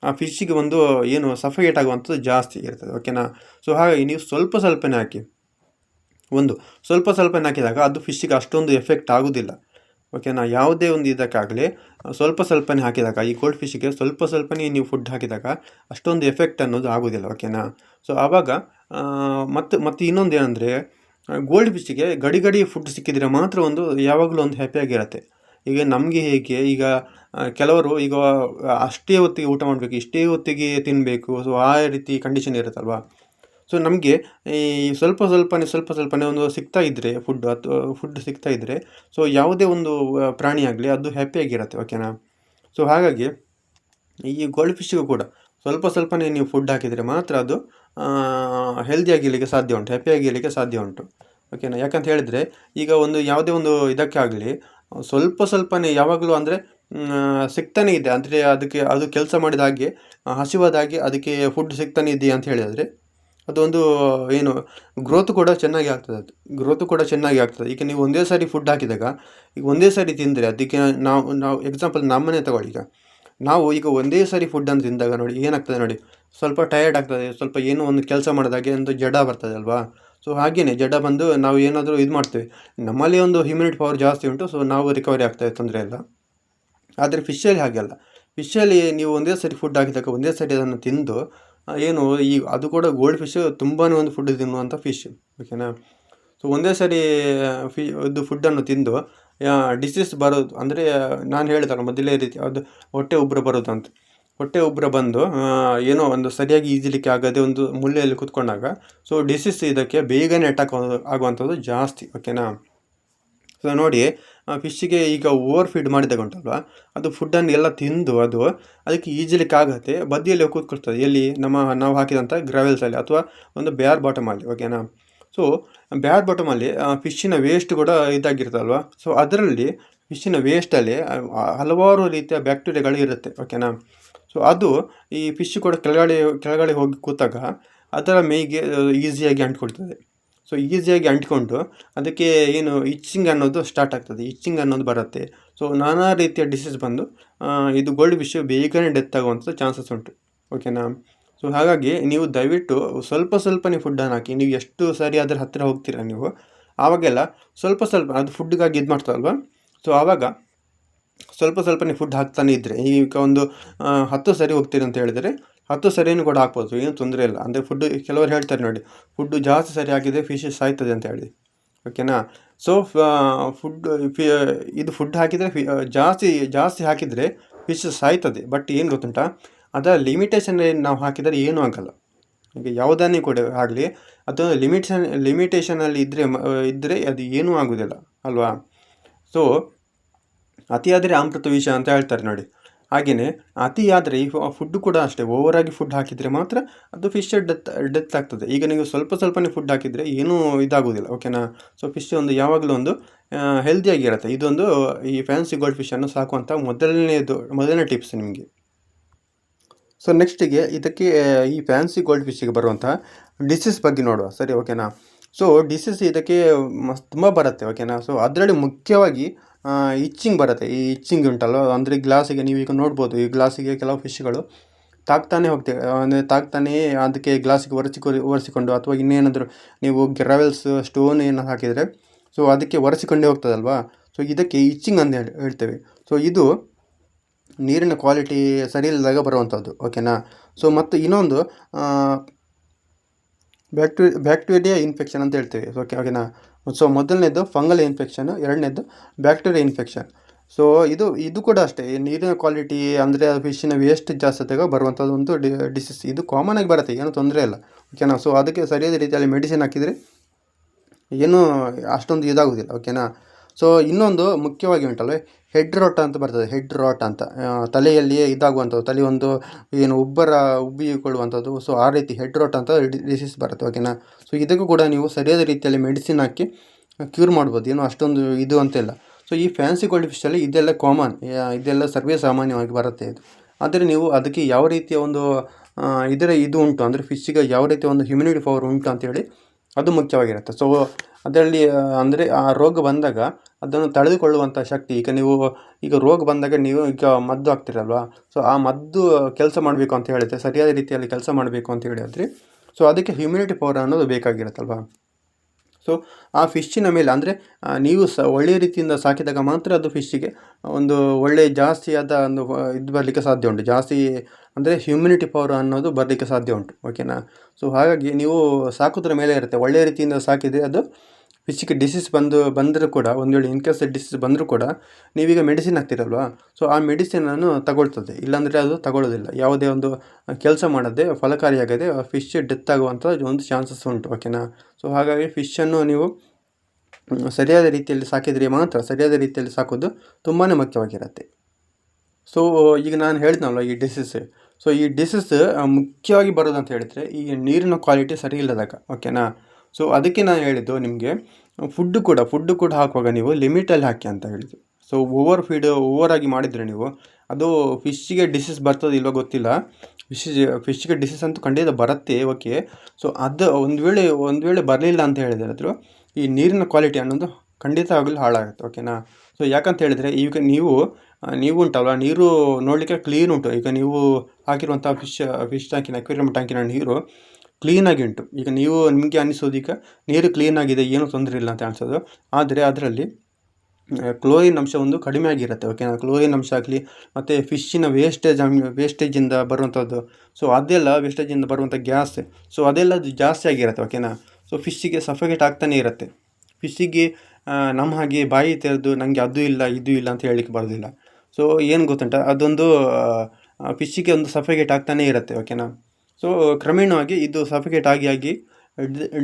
ಆ ಫಿಶ್ಶಿಗೆ ಒಂದು ಏನು ಸಫಿಕೇಟ್ ಆಗುವಂಥದ್ದು ಜಾಸ್ತಿ ಇರ್ತದೆ ಓಕೆನಾ ಸೊ ಹಾಗಾಗಿ ನೀವು ಸ್ವಲ್ಪ ಸ್ವಲ್ಪನೇ ಹಾಕಿ. ಒಂದು, ಸ್ವಲ್ಪ ಸ್ವಲ್ಪನೇ ಹಾಕಿದಾಗ ಅದು ಫಿಶ್ಶಿಗೆ ಅಷ್ಟೊಂದು ಎಫೆಕ್ಟ್ ಆಗೋದಿಲ್ಲ ಓಕೆನಾ ಯಾವುದೇ ಒಂದು ಇದಕ್ಕಾಗಲಿ, ಸ್ವಲ್ಪ ಸ್ವಲ್ಪನೇ ಹಾಕಿದಾಗ, ಈ ಗೋಲ್ಡ್ ಫಿಶ್ಗೆ ಸ್ವಲ್ಪ ಸ್ವಲ್ಪನೇ ನೀವು ಫುಡ್ ಹಾಕಿದಾಗ ಅಷ್ಟೊಂದು ಎಫೆಕ್ಟ್ ಅನ್ನೋದು ಆಗೋದಿಲ್ಲ ಓಕೆನಾ ಸೊ ಆವಾಗ ಮತ್ತು ಮತ್ತು ಇನ್ನೊಂದು ಏನಂದರೆ ಗೋಲ್ಡ್ ಫಿಶ್ಶಿಗೆ ಗಡಿ ಗಡಿ ಫುಡ್ ಸಿಕ್ಕಿದರೆ ಮಾತ್ರ ಒಂದು ಯಾವಾಗಲೂ ಒಂದು ಹ್ಯಾಪಿಯಾಗಿರುತ್ತೆ ಈಗ ನಮಗೆ ಹೇಗೆ, ಈಗ ಕೆಲವರು ಈಗ ಅಷ್ಟೇ ಹೊತ್ತಿಗೆ ಊಟ ಮಾಡಬೇಕು, ಇಷ್ಟೇ ಹೊತ್ತಿಗೆ ತಿನ್ನಬೇಕು ಸೊ ಆ ರೀತಿ ಕಂಡೀಷನ್ ಇರುತ್ತಲ್ವಾ? ಸೊ ನಮಗೆ ಈ ಸ್ವಲ್ಪ ಸ್ವಲ್ಪನೇ ಸ್ವಲ್ಪ ಸ್ವಲ್ಪನೇ ಒಂದು ಸಿಗ್ತಾ ಇದ್ದರೆ ಫುಡ್ ಅಥವಾ ಫುಡ್ ಸಿಗ್ತಾ ಇದ್ದರೆ ಸೊ ಯಾವುದೇ ಒಂದು ಪ್ರಾಣಿ ಆಗಲಿ ಅದು ಹ್ಯಾಪಿಯಾಗಿರುತ್ತೆ ಓಕೆನಾ ಸೊ ಹಾಗಾಗಿ ಈ ಗೋಲ್ಡ್ ಫಿಶ್ಗೂ ಕೂಡ ಸ್ವಲ್ಪ ಸ್ವಲ್ಪನೇ ನೀವು ಫುಡ್ ಹಾಕಿದರೆ ಮಾತ್ರ ಅದು ಹೆಲ್ದಿಯಾಗಿ ಇರಲಿಕ್ಕೆ ಸಾಧ್ಯ ಉಂಟು ಹ್ಯಾಪಿಯಾಗಿ ಇರಲಿಕ್ಕೆ ಸಾಧ್ಯ ಉಂಟು. ಓಕೆನಾ ಯಾಕಂತ ಹೇಳಿದರೆ, ಈಗ ಒಂದು ಯಾವುದೇ ಒಂದು ಇದಕ್ಕೆ ಆಗಲಿ ಸ್ವಲ್ಪ ಸ್ವಲ್ಪನೇ ಯಾವಾಗಲೂ ಅಂದರೆ ಸಿಗ್ತಾನೆ ಇದೆ. ಅಂದರೆ ಅದಕ್ಕೆ, ಅದು ಕೆಲಸ ಮಾಡಿದ ಹಾಗೆ ಹಸಿವಾದಾಗೆ ಅದಕ್ಕೆ ಫುಡ್ ಸಿಗ್ತಾನೆ ಇದೆಯಾ ಅಂತ ಹೇಳಿದರೆ, ಅದೊಂದು ಏನು ಗ್ರೋತ್ ಕೂಡ ಚೆನ್ನಾಗಿ ಆಗ್ತದೆ ಅದು. ಗ್ರೋತ್ ಕೂಡ ಚೆನ್ನಾಗಿ ಆಗ್ತದೆ. ಈಗ ನೀವು ಒಂದೇ ಸಾರಿ ಫುಡ್ ಹಾಕಿದಾಗ, ಈಗ ಒಂದೇ ಸಾರಿ ತಿಂದರೆ, ಅದಕ್ಕೆ ನಾವು ನಾವು ಎಕ್ಸಾಂಪಲ್ ನಮ್ಮನೆ ತಗೊಳ್ಳಿ ಈಗ. ನಾವು ಈಗ ಒಂದೇ ಸಾರಿ ಫುಡ್ಡನ್ನು ತಿಂದಾಗ ನೋಡಿ, ಏನಾಗ್ತದೆ ನೋಡಿ, ಸ್ವಲ್ಪ ಟಯರ್ಡ್ ಆಗ್ತದೆ, ಸ್ವಲ್ಪ ಏನೋ ಒಂದು ಕೆಲಸ ಮಾಡಿದಾಗ ಒಂದು ಜಡ ಬರ್ತದೆ ಅಲ್ವಾ? ಸೊ ಹಾಗೇನೆ ಜಡ ಬಂದು ನಾವು ಏನಾದರೂ ಇದು ಮಾಡ್ತೇವೆ. ನಮ್ಮಲ್ಲಿ ಒಂದು ಹ್ಯೂಮಿನಿಟಿ ಪವರ್ ಜಾಸ್ತಿ ಉಂಟು ಸೊ ನಾವು ರಿಕವರಿ ಆಗ್ತದೆ ತೊಂದರೆ ಇಲ್ಲ. ಆದರೆ ಫಿಶಲ್ಲಿ ಹಾಗೆಲ್ಲ ಫಿಶಲ್ಲಿ ನೀವು ಒಂದೇ ಸರಿ ಫುಡ್ ಹಾಕಿದಾಗ ಒಂದೇ ಸರಿ ಅದನ್ನು ತಿಂದು ಏನು ಈ, ಅದು ಕೂಡ ಗೋಲ್ಡ್ ಫಿಶ್ ತುಂಬಾ ಒಂದು ಫುಡ್ ತಿನ್ನುವಂಥ ಫಿಶ್ ಓಕೆನಾ ಸೊ ಒಂದೇ ಸರಿ ಫಿ ಇದು ಫುಡ್ಡನ್ನು ತಿಂದು ಡಿಸೀಸ್ ಬರೋದು. ಅಂದರೆ, ನಾನು ಹೇಳಿದಲ್ಲ ಮೊದಲೇ ರೀತಿ, ಅದು ಹೊಟ್ಟೆ ಉಬ್ಬರ ಬರೋದು ಅಂತ ಹೊಟ್ಟೆ ಉಬ್ಬರ ಬಂದು ಏನೋ ಒಂದು ಸರಿಯಾಗಿ ಈಜಲಿಕ್ಕೆ ಆಗದೆ ಒಂದು ಮುಳ್ಳೆಯಲ್ಲಿ ಕುತ್ಕೊಂಡಾಗ ಸೊ ಡಿಸೀಸ್ ಇದಕ್ಕೆ ಬೇಗನೆ ಅಟ್ಯಾಕ್ ಆಗುವಂಥದ್ದು ಜಾಸ್ತಿ ಓಕೆನಾ ಸೊ ನೋಡಿ ಫಿಶ್ಶಿಗೆ ಈಗ ಓವರ್ ಫೀಡ್ ಮಾಡಿದಾಗ ಉಂಟಲ್ವ, ಅದು ಫುಡ್ಡನ್ನು ಎಲ್ಲ ತಿಂದು ಅದು, ಅದಕ್ಕೆ ಈಜಲಿಕ್ಕೆ ಆಗತ್ತೆ ಬದಿಯಲ್ಲಿ ಕೂತ್ಕೊಳ್ತದೆ. ಎಲ್ಲಿ? ನಮ್ಮ ನಾವು ಹಾಕಿದಂಥ ಗ್ರಾವೆಲ್ಸಲ್ಲಿ ಅಥವಾ ಒಂದು ಬೇರ್ ಬಾಟಮಲ್ಲಿ ಓಕೆನಾ ಸೊ ಬ್ಯಾಡ್ ಬಾಟಮಲ್ಲಿ ಫಿಶ್ಶಿನ ವೇಸ್ಟ್ ಕೂಡ ಇದಾಗಿರ್ತಲ್ವ ಸೊ ಅದರಲ್ಲಿ ಫಿಶ್ಶಿನ ವೇಸ್ಟಲ್ಲಿ ಹಲವಾರು ರೀತಿಯ ಬ್ಯಾಕ್ಟೀರಿಯಾಗಳು ಇರುತ್ತೆ ಓಕೆನಾ ಸೊ ಅದು ಈ ಫಿಶ್ ಕೂಡ ಕೆಳಗಡೆ ಕೆಳಗಡೆ ಹೋಗಿ ಕೂತಾಗ ಅದರ ಮೈಗೆ ಈಸಿಯಾಗಿ ಅಂಟ್ಕೊಳ್ತದೆ. ಸೊ ಈಸಿಯಾಗಿ ಅಂಟ್ಕೊಂಡು ಅದಕ್ಕೆ ಏನು ಇಚ್ಚಿಂಗ್ ಅನ್ನೋದು ಸ್ಟಾರ್ಟ್ ಆಗ್ತದೆ ಇಚ್ಚಿಂಗ್ ಅನ್ನೋದು ಬರುತ್ತೆ. ಸೊ ನಾನಾ ರೀತಿಯ ಡಿಸೀಸ್ ಬಂದು ಇದು ಗೋಲ್ಡ್ ಫಿಶ್ ಬೇಗನೆ ಡೆತ್ ಆಗುವಂಥ ಚಾನ್ಸಸ್ ಉಂಟು ಓಕೆನಾ ಸೊ ಹಾಗಾಗಿ ನೀವು ದಯವಿಟ್ಟು ಸ್ವಲ್ಪ ಸ್ವಲ್ಪನೇ ಫುಡ್ಡನ್ನು ಹಾಕಿ, ನೀವು ಎಷ್ಟು ಸರಿ ಅದರ ಹತ್ತಿರ ಹೋಗ್ತೀರಾ ನೀವು, ಆವಾಗೆಲ್ಲ ಸ್ವಲ್ಪ ಸ್ವಲ್ಪ, ಅದು ಫುಡ್ಗಾಗಿ ಇದು ಮಾಡ್ತಾರಲ್ವ? ಸೊ ಆವಾಗ ಸ್ವಲ್ಪ ಸ್ವಲ್ಪನೇ ಫುಡ್ ಹಾಕ್ತಾನೆ ಇದ್ದರೆ ಈಗ ಒಂದು ಹತ್ತು ಸರಿ ಹೋಗ್ತೀರಿ ಅಂತ ಹೇಳಿದರೆ, ಹತ್ತು ಸರಿಯೂ ಕೂಡ ಹಾಕ್ಬೋದು, ಏನು ತೊಂದರೆ ಇಲ್ಲ. ಅಂದರೆ ಫುಡ್ ಕೆಲವರು ಹೇಳ್ತಾರೆ ನೋಡಿ ಫುಡ್ಡು ಜಾಸ್ತಿ ಸರಿ ಹಾಕಿದರೆ ಫಿಶ್ ಸಾಯ್ತದೆ ಅಂತ ಹೇಳಿ. ಓಕೆನಾ ಸೊ ಫುಡ್ ಇದು ಫುಡ್ ಹಾಕಿದರೆ ಫಿ ಜಾಸ್ತಿ ಜಾಸ್ತಿ ಹಾಕಿದರೆ ಫಿಶ್ ಸಾಯ್ತದೆ. ಬಟ್ ಏನು ಗೊತ್ತುಂಟಾ? ಅದರ ಲಿಮಿಟೇಷನ್ ನಾವು ಹಾಕಿದರೆ ಏನೂ ಆಗಲ್ಲ. ಈಗ ಯಾವುದನ್ನೇ ಕೂಡ ಆಗಲಿ ಅದು ಲಿಮಿಟೇಷನ್ ಲಿಮಿಟೇಷನಲ್ಲಿ ಇದ್ದರೆ ಇದ್ದರೆ ಅದು ಏನೂ ಆಗೋದಿಲ್ಲ, ಅಲ್ವಾ? ಸೊ ಅತಿಯಾದರೆ ಅಮೃತ ವಿಷ ಅಂತ ಹೇಳ್ತಾರೆ ನೋಡಿ. ಹಾಗೆಯೇ ಅತಿಯಾದರೆ ಈ ಫುಡ್ ಕೂಡ ಅಷ್ಟೇ ಓವರಾಗಿ ಫುಡ್ ಹಾಕಿದರೆ ಮಾತ್ರ ಅದು ಫಿಶ್ ಡೆತ್ ಡೆತ್ ಆಗ್ತದೆ. ಈಗ ನೀವು ಸ್ವಲ್ಪ ಸ್ವಲ್ಪನೇ ಫುಡ್ ಹಾಕಿದರೆ ಏನೂ ಇದಾಗೋದಿಲ್ಲ ಓಕೆನಾ ಸೊ ಫಿಶ್ ಒಂದು ಯಾವಾಗಲೂ ಒಂದು ಹೆಲ್ದಿಯಾಗಿರುತ್ತೆ ಇದೊಂದು ಈ ಫ್ಯಾನ್ಸಿ ಗೋಲ್ಡ್ ಫಿಶನ್ನು ಸಾಕುವಂಥ ಮೊದಲನೇದು, ಮೊದಲನೇ ಟಿಪ್ಸ್ ನಿಮಗೆ. ಸೊ ನೆಕ್ಸ್ಟಿಗೆ ಇದಕ್ಕೆ ಈ ಫ್ಯಾನ್ಸಿ ಗೋಲ್ಡ್ ಫಿಶ್ಗೆ ಬರುವಂತಹ ಡಿಸೀಸ್ ಬಗ್ಗೆ ನೋಡುವ. ಸರಿ ಓಕೆನಾ ಸೊ ಡಿಸೀಸ್ ಇದಕ್ಕೆ ತುಂಬ ಬರುತ್ತೆ ಓಕೆನಾ ಸೊ ಅದರಲ್ಲಿ ಮುಖ್ಯವಾಗಿ ಇಚ್ಚಿಂಗ್ ಬರುತ್ತೆ. ಈ ಇಚ್ಚಿಂಗ್ ಉಂಟಲ್ಲ ಅಂದರೆ ಗ್ಲಾಸಿಗೆ ನೀವು ಈಗ ನೋಡ್ಬೋದು, ಈ ಗ್ಲಾಸಿಗೆ ಕೆಲವು ಫಿಶ್ಗಳು ತಾಕ್ತಾನೆ ಹೋಗ್ತೇವೆ ಅಂದರೆ ತಾಕ್ತಾನೆ ಅದಕ್ಕೆ ಗ್ಲಾಸಿಗೆ ಒರೆಸಿ ಒರೆಸಿಕೊಂಡು ಅಥವಾ ಇನ್ನೇನಾದರೂ ನೀವು ಗ್ರಾವೆಲ್ಸ್ ಸ್ಟೋನ್ ಏನು ಹಾಕಿದರೆ ಸೊ ಅದಕ್ಕೆ ಒರೆಸಿಕೊಂಡೇ ಹೋಗ್ತದಲ್ವಾ? ಸೊ ಇದಕ್ಕೆ ಇಚ್ಚಿಂಗ್ ಅಂತ ಹೇಳಿ, ಹೇಳ್ತೇವೆ. ಸೊ ಇದು ನೀರಿನ ಕ್ವಾಲಿಟಿ ಸರಿ ಇಲ್ಲದಾಗ ಬರುವಂಥದ್ದು ಓಕೆನಾ ಸೊ ಮತ್ತು ಇನ್ನೊಂದು ಬ್ಯಾಕ್ಟೀ ಬ್ಯಾಕ್ಟೀರಿಯಾ ಇನ್ಫೆಕ್ಷನ್ ಅಂತ ಹೇಳ್ತೀವಿ ಓಕೆ ಓಕೆನಾ ಸೊ ಮೊದಲನೇದು ಫಂಗಲ್ ಇನ್ಫೆಕ್ಷನ್ ಎರಡನೇದು ಬ್ಯಾಕ್ಟೀರಿಯಾ ಇನ್ಫೆಕ್ಷನ್ ಸೊ ಇದು ಇದು ಕೂಡ ಅಷ್ಟೇ ನೀರಿನ ಕ್ವಾಲಿಟಿ ಅಂದರೆ ಫಿಶಿನ ವೇಸ್ಟ್ ಜಾಸ್ತಿ ಆದಾಗ ಬರುವಂಥದ್ದು ಒಂದು ಡಿ ಡಿಸೀಸ್ ಇದು ಕಾಮನ್ ಆಗಿ ಬರುತ್ತೆ, ಏನೂ ತೊಂದರೆ ಇಲ್ಲ ಓಕೆನಾ ಸೊ ಅದಕ್ಕೆ ಸರಿಯಾದ ರೀತಿಯಲ್ಲಿ ಮೆಡಿಸಿನ್ ಹಾಕಿದರೆ ಏನೂ ಅಷ್ಟೊಂದು ಇದಾಗೋದಿಲ್ಲ ಓಕೆನಾ ಸೊ ಇನ್ನೊಂದು ಮುಖ್ಯವಾಗಿ ಉಂಟಲ್ವ? ಹೆಡ್ ರೋಟ ಅಂತ ಬರ್ತದೆ ಹೆಡ್ ರಾಟ್ ಅಂತ. ತಲೆಯಲ್ಲಿಯೇ ಇದಾಗುವಂಥದ್ದು ತಲೆ ಒಂದು ಏನು ಉಬ್ಬರ, ಉಬ್ಬಿಕೊಳ್ಳುವಂಥದ್ದು. ಸೊ ಆ ರೀತಿ ಹೆಡ್ ರಾಟ್ ಅಂತ ಡಿಸೀಸ್ ಬರುತ್ತೆ ಓಕೆನಾ ಸೊ ಇದಕ್ಕೂ ಕೂಡ ನೀವು ಸರಿಯಾದ ರೀತಿಯಲ್ಲಿ ಮೆಡಿಸಿನ್ ಹಾಕಿ ಕ್ಯೂರ್ ಮಾಡ್ಬೋದು. ಏನು ಅಷ್ಟೊಂದು ಇದು ಅಂತಿಲ್ಲ ಸೊ ಈ ಫ್ಯಾನ್ಸಿ ಗೋಲ್ಡ್ ಫಿಶಲ್ಲಿ ಇದೆಲ್ಲ ಕಾಮನ್ ಇದೆಲ್ಲ ಸರ್ವೇ ಸಾಮಾನ್ಯವಾಗಿ ಬರುತ್ತೆ ಇದು. ಆದರೆ ನೀವು ಅದಕ್ಕೆ ಯಾವ ರೀತಿಯ ಒಂದು ಇದರ ಇದು ಉಂಟು, ಅಂದರೆ ಫಿಶ್ಶಿಗೆ ಯಾವ ರೀತಿಯ ಒಂದು ಹ್ಯುಮಿನಿಟಿ ಪವರ್ ಉಂಟು ಅಂತೇಳಿ ಅದು ಮುಖ್ಯವಾಗಿರುತ್ತೆ. ಸೊ ಅದರಲ್ಲಿ ಅಂದರೆ ಆ ರೋಗ ಬಂದಾಗ ಅದನ್ನು ತಡೆದುಕೊಳ್ಳುವಂಥ ಶಕ್ತಿ, ಈಗ ನೀವು, ಈಗ ರೋಗ ಬಂದಾಗ ನೀವು ಈಗ ಮದ್ದು ಆಗ್ತಿರಲ್ವಾ ಸೊ ಆ ಮದ್ದು ಕೆಲಸ ಮಾಡಬೇಕು ಅಂತ ಹೇಳಿದರೆ, ಸರಿಯಾದ ರೀತಿಯಲ್ಲಿ ಕೆಲಸ ಮಾಡಬೇಕು ಅಂತ ಹೇಳಿದ್ರೆ ಸೊ ಅದಕ್ಕೆ ಹ್ಯುಮಿನಿಟಿ ಪವರ್ ಅನ್ನೋದು ಬೇಕಾಗಿರುತ್ತಲ್ವಾ? ಸೊ ಆ ಫಿಶ್ಶಿನ ಮೇಲೆ, ಅಂದರೆ ನೀವು ಸ ಒಳ್ಳೆಯ ರೀತಿಯಿಂದ ಸಾಕಿದಾಗ ಮಾತ್ರ ಅದು ಫಿಶ್ಶಿಗೆ ಒಂದು ಒಳ್ಳೆಯ ಜಾಸ್ತಿಯಾದ ಒಂದು, ಇದು ಬರಲಿಕ್ಕೆ ಸಾಧ್ಯ ಉಂಟು. ಜಾಸ್ತಿ ಅಂದರೆ ಹ್ಯುಮಿನಿಟಿ ಪವರ್ ಅನ್ನೋದು ಬರಲಿಕ್ಕೆ ಸಾಧ್ಯ ಉಂಟು ಓಕೆನಾ ಸೊ ಹಾಗಾಗಿ ನೀವು ಸಾಕೋದ್ರ ಮೇಲೆ ಇರುತ್ತೆ. ಒಳ್ಳೆಯ ರೀತಿಯಿಂದ ಸಾಕಿದರೆ ಅದು ಫಿಶ್ಗೆ ಡಿಸೀಸ್ ಬಂದು, ಬಂದರೂ ಕೂಡ, ಒಂದು ವೇಳೆ ಇನ್ ಕೇಸ್ ಡಿಸೀಸ್ ಬಂದರೂ ಕೂಡ ನೀವೀಗ ಮೆಡಿಸಿನ್ ಹಾಕ್ತಿರಲ್ವಾ? ಸೊ ಆ ಮೆಡಿಸಿನನ್ನು ತಗೊಳ್ತದೆ. ಇಲ್ಲಾಂದರೆ ಅದು ತಗೊಳ್ಳೋದಿಲ್ಲ. ಯಾವುದೇ ಒಂದು ಕೆಲಸ ಮಾಡದೆ, ಫಲಕಾರಿಯಾಗದೆ ಫಿಶ್ ಡೆತ್ ಆಗುವಂಥ ಒಂದು ಚಾನ್ಸಸ್ ಉಂಟು ಓಕೆನಾ ಸೊ ಹಾಗಾಗಿ ಫಿಶನ್ನು ನೀವು ಸರಿಯಾದ ರೀತಿಯಲ್ಲಿ ಸಾಕಿದರೆ ಮಾತ್ರ, ಸರಿಯಾದ ರೀತಿಯಲ್ಲಿ ಸಾಕೋದು ತುಂಬಾ ಮುಖ್ಯವಾಗಿರುತ್ತೆ. ಸೊ ಈಗ ನಾನು ಹೇಳಿದ್ನಲ್ಲ ಈ ಡಿಸೀಸ್ ಸೊ ಈ ಡಿಸೀಸ್ ಮುಖ್ಯವಾಗಿ ಬರೋದು ಅಂತ ಹೇಳಿದರೆ ಈ ನೀರಿನ ಕ್ವಾಲಿಟಿ ಸರಿ ಇಲ್ಲದಾಗ ಓಕೆನಾ ಸೊ ಅದಕ್ಕೆ ನಾನು ಹೇಳಿದ್ದು ನಿಮಗೆ ಫುಡ್ ಕೂಡ ಫುಡ್ ಕೂಡ ಹಾಕುವಾಗ ನೀವು ಲಿಮಿಟಲ್ಲಿ ಹಾಕಿ ಅಂತ ಹೇಳಿದ್ದು. ಸೊ ಓವರ್ ಫೀಡ್ ಓವರ್ ಆಗಿ ಮಾಡಿದರೆ ನೀವು, ಅದು ಫಿಶ್ಶಿಗೆ ಡಿಸೀಸ್ ಬರ್ತದೆ ಇಲ್ಲೋ ಗೊತ್ತಿಲ್ಲ. ಫಿಶ್ ಫಿಶ್ಗೆ ಡಿಸೀಸ್ ಅಂತೂ ಖಂಡಿತ ಬರುತ್ತೆ ಓಕೆ ಸೊ ಅದು ಒಂದು ವೇಳೆ ಒಂದು ವೇಳೆ ಬರಲಿಲ್ಲ ಅಂತ ಹೇಳಿದ್ರೆ ಈ ನೀರಿನ ಕ್ವಾಲಿಟಿ ಅನ್ನೋದು ಖಂಡಿತ ಆಗಲು ಹಾಳಾಗುತ್ತೆ ಓಕೆನಾ ಸೊ ಯಾಕಂತ ಹೇಳಿದರೆ ಈಗ ನೀವು ನೀವು ಉಂಟಲ್ವ? ನೀರು ನೋಡಲಿಕ್ಕೆ ಕ್ಲೀನ್ ಉಂಟು. ಈಗ ನೀವು ಹಾಕಿರುವಂಥ ಫಿಶ್ ಫಿಶ್ ಟ್ಯಾಂಕಿನ ಅಕ್ವೇರಿಯಂ ಟ್ಯಾಂಕಿನ ನೀರು ಕ್ಲೀನಾಗಿ ಉಂಟು. ಈಗ ನೀವು ನಿಮಗೆ ಅನ್ನಿಸೋದು ಈಗ ನೀರು ಕ್ಲೀನಾಗಿದೆ ಏನೂ ತೊಂದರೆ ಇಲ್ಲ ಅಂತ ಅನಿಸೋದು. ಆದರೆ ಅದರಲ್ಲಿ ಕ್ಲೋರಿನ್ ಅಂಶ ಒಂದು ಕಡಿಮೆ ಆಗಿರುತ್ತೆ ಓಕೆನಾ ಕ್ಲೋರಿನ್ ಅಂಶ ಆಗಲಿ, ಮತ್ತು ಫಿಶ್ಶಿನ ವೇಸ್ಟೇಜ್ ವೇಸ್ಟೇಜಿಂದ ಬರುವಂಥದ್ದು ಸೊ ಅದೆಲ್ಲ ವೇಸ್ಟೇಜಿಂದ ಬರುವಂಥ ಗ್ಯಾಸ್ ಸೊ ಅದೆಲ್ಲ ಅದು ಜಾಸ್ತಿ ಆಗಿರುತ್ತೆ ಓಕೆನಾ ಸೊ ಫಿಶ್ಶಿಗೆ ಸಫಗೇಟ್ ಆಗ್ತಾನೆ ಇರುತ್ತೆ. ಫಿಶ್ಶಿಗೆ ನಮ್ಮ ಹಾಗೆ ಬಾಯಿ ತೆರೆದು ನನಗೆ ಅದು ಇಲ್ಲ, ಇದು ಇಲ್ಲ ಅಂತ ಹೇಳಲಿಕ್ಕೆ ಬರೋದಿಲ್ಲ. ಸೊ ಏನು ಗೊತ್ತುಂಟ? ಅದೊಂದು ಫಿಶ್ಶಿಗೆ ಒಂದು ಸಫಿಕೇಟ್ ಆಗ್ತಾನೇ ಇರುತ್ತೆ ಓಕೆನಾ ಸೊ ಕ್ರಮೇಣವಾಗಿ ಇದು ಸಫಿಕೇಟ್ ಆಗಿ ಆಗಿ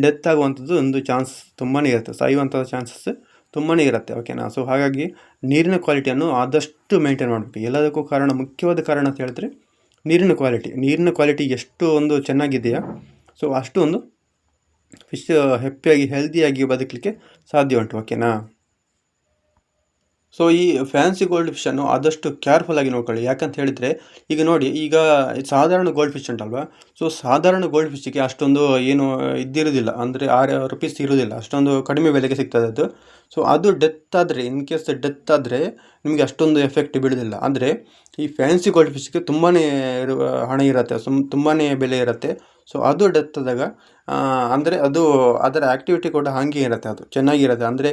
ಡೆತ್ ಆಗುವಂಥದ್ದು ಒಂದು ಚಾನ್ಸ್ ತುಂಬಾ ಇರುತ್ತೆ ಸಾಯುವಂಥ ಚಾನ್ಸಸ್ ತುಂಬಾ ಇರುತ್ತೆ ಓಕೆನಾ ಸೊ ಹಾಗಾಗಿ ನೀರಿನ ಕ್ವಾಲಿಟಿಯನ್ನು ಆದಷ್ಟು ಮೇಂಟೈನ್ ಮಾಡಬೇಕು. ಎಲ್ಲದಕ್ಕೂ ಕಾರಣ, ಮುಖ್ಯವಾದ ಕಾರಣ ಅಂತ ಹೇಳಿದ್ರೆ ನೀರಿನ ಕ್ವಾಲಿಟಿ ನೀರಿನ ಕ್ವಾಲಿಟಿ ಎಷ್ಟು ಒಂದು ಚೆನ್ನಾಗಿದೆಯಾ? ಸೊ ಅಷ್ಟು ಒಂದು ಫಿಶ್ ಹೆಪ್ಪಿಯಾಗಿ ಹೆಲ್ದಿಯಾಗಿ ಬದುಕಲಿಕ್ಕೆ ಸಾಧ್ಯ ಉಂಟು ಓಕೆನಾ ಸೊ ಈ ಫ್ಯಾನ್ಸಿ ಗೋಲ್ಡ್ ಫಿಶನ್ನು ಆದಷ್ಟು ಕೇರ್ಫುಲ್ ಆಗಿ ನೋಡ್ಕೊಳ್ಳಿ. ಯಾಕಂತ ಹೇಳಿದರೆ, ಈಗ ನೋಡಿ, ಈಗ ಸಾಧಾರಣ ಗೋಲ್ಡ್ ಫಿಶ್ ಉಂಟಲ್ವಾ? ಸೊ ಸಾಧಾರಣ ಗೋಲ್ಡ್ ಫಿಶ್ಗೆ ಅಷ್ಟೊಂದು ಏನು ಇದ್ದಿರೋದಿಲ್ಲ. ಅಂದರೆ ಆರು ರುಪೀಸ್ ಇರೋದಿಲ್ಲ. ಅಷ್ಟೊಂದು ಕಡಿಮೆ ಬೆಲೆಗೆ ಸಿಗ್ತದೆ ಅದು ಸೊ ಅದು ಡೆತ್ ಆದರೆ ಇನ್ ಕೇಸ್ ಡೆತ್ ಆದರೆ, ನಿಮಗೆ ಅಷ್ಟೊಂದು ಎಫೆಕ್ಟ್ ಬೀಳೋದಿಲ್ಲ. ಅಂದರೆ ಈ ಫ್ಯಾನ್ಸಿ ಗೋಲ್ಡ್ ಫಿಶ್ಗೆ ತುಂಬಾ ಹಣ ಇರುತ್ತೆ, ಸುಮ್ ತುಂಬಾ ಬೆಲೆ ಇರುತ್ತೆ. ಸೊ ಅದು ಡೆತ್ ಆದಾಗ ಅಂದರೆ ಅದು ಅದರ ಆ್ಯಕ್ಟಿವಿಟಿ ಕೂಡ ಹಾಗೆ ಇರುತ್ತೆ ಅದು, ಚೆನ್ನಾಗಿರುತ್ತೆ. ಅಂದರೆ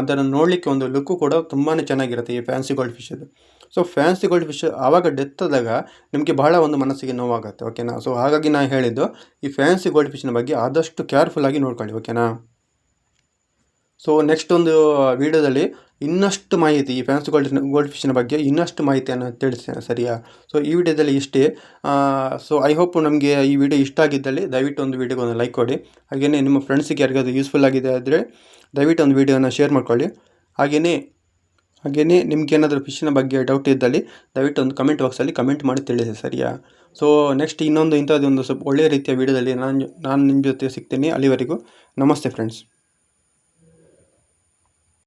ಅದನ್ನು ನೋಡಲಿಕ್ಕೆ ಒಂದು ಲುಕ್ಕು ಕೂಡ ತುಂಬಾ ಚೆನ್ನಾಗಿರುತ್ತೆ ಈ ಫ್ಯಾನ್ಸಿ ಗೋಲ್ಡ್ ಫಿಶದು ಸೊ ಫ್ಯಾನ್ಸಿ ಗೋಲ್ಡ್ ಫಿಶ್ ಆವಾಗ ಡೆತ್ ಆದಾಗ ನಿಮಗೆ ಬಹಳ ಒಂದು ಮನಸ್ಸಿಗೆ ನೋವಾಗುತ್ತೆ ಓಕೆನಾ ಸೊ ಹಾಗಾಗಿ ನಾನು ಹೇಳಿದ್ದು, ಈ ಫ್ಯಾನ್ಸಿ ಗೋಲ್ಡ್ ಫಿಶ್ನ ಬಗ್ಗೆ ಆದಷ್ಟು ಕೇರ್ಫುಲ್ಲಾಗಿ ನೋಡ್ಕೊಳ್ಳಿ ಓಕೆನಾ ಸೊ ನೆಕ್ಸ್ಟ್ ಒಂದು ವಿಡಿಯೋದಲ್ಲಿ ಇನ್ನಷ್ಟು ಮಾಹಿತಿ, ಈ ಫ್ಯಾನ್ಸ್ ಗೋಲ್ಡ್ ಗೋಲ್ಡ್ ಫಿಶ್ನ ಬಗ್ಗೆ ಇನ್ನಷ್ಟು ಮಾಹಿತಿಯನ್ನು ತಿಳಿಸ್ತೇನೆ, ಸರಿಯಾ? ಸೊ ಈ ವಿಡಿಯೋದಲ್ಲಿ ಇಷ್ಟೇ. ಸೊ ಐ ಹೋಪ್ ನಮಗೆ ಈ ವಿಡಿಯೋ ಇಷ್ಟ ಆಗಿದ್ದಲ್ಲಿ ದಯವಿಟ್ಟು ಒಂದು ವಿಡಿಯೋಗೆ ಒಂದು ಲೈಕ್ ಕೊಡಿ. ಹಾಗೆಯೇ ನಿಮ್ಮ ಫ್ರೆಂಡ್ಸಿಗೆ ಯಾರಿಗಾದ್ರೂ ಯೂಸ್ಫುಲ್ ಆಗಿದೆ ಆದರೆ ದಯವಿಟ್ಟು ಒಂದು ವಿಡಿಯೋನ ಶೇರ್ ಮಾಡ್ಕೊಳ್ಳಿ. ಹಾಗೆಯೇ ಹಾಗೆಯೇ ನಿಮ್ಗೆ ಏನಾದರೂ ಫಿಶ್ನ ಬಗ್ಗೆ ಡೌಟ್ ಇದ್ದಲ್ಲಿ ದಯವಿಟ್ಟು ಒಂದು ಕಮೆಂಟ್ ಬಾಕ್ಸಲ್ಲಿ ಕಮೆಂಟ್ ಮಾಡಿ ತಿಳಿಸಿ, ಸರಿಯಾ? ಸೊ ನೆಕ್ಸ್ಟ್ ಇನ್ನೊಂದು, ಇಂಥದ್ದೊಂದು ಸ್ವಲ್ಪ ಒಳ್ಳೆಯ ರೀತಿಯ ವಿಡಿಯೋದಲ್ಲಿ ನಾನು ನಾನು ನಿಮ್ಮ ಜೊತೆ ಸಿಗ್ತೀನಿ ಅಲ್ಲಿವರೆಗೂ. ನಮಸ್ತೆ ಫ್ರೆಂಡ್ಸ್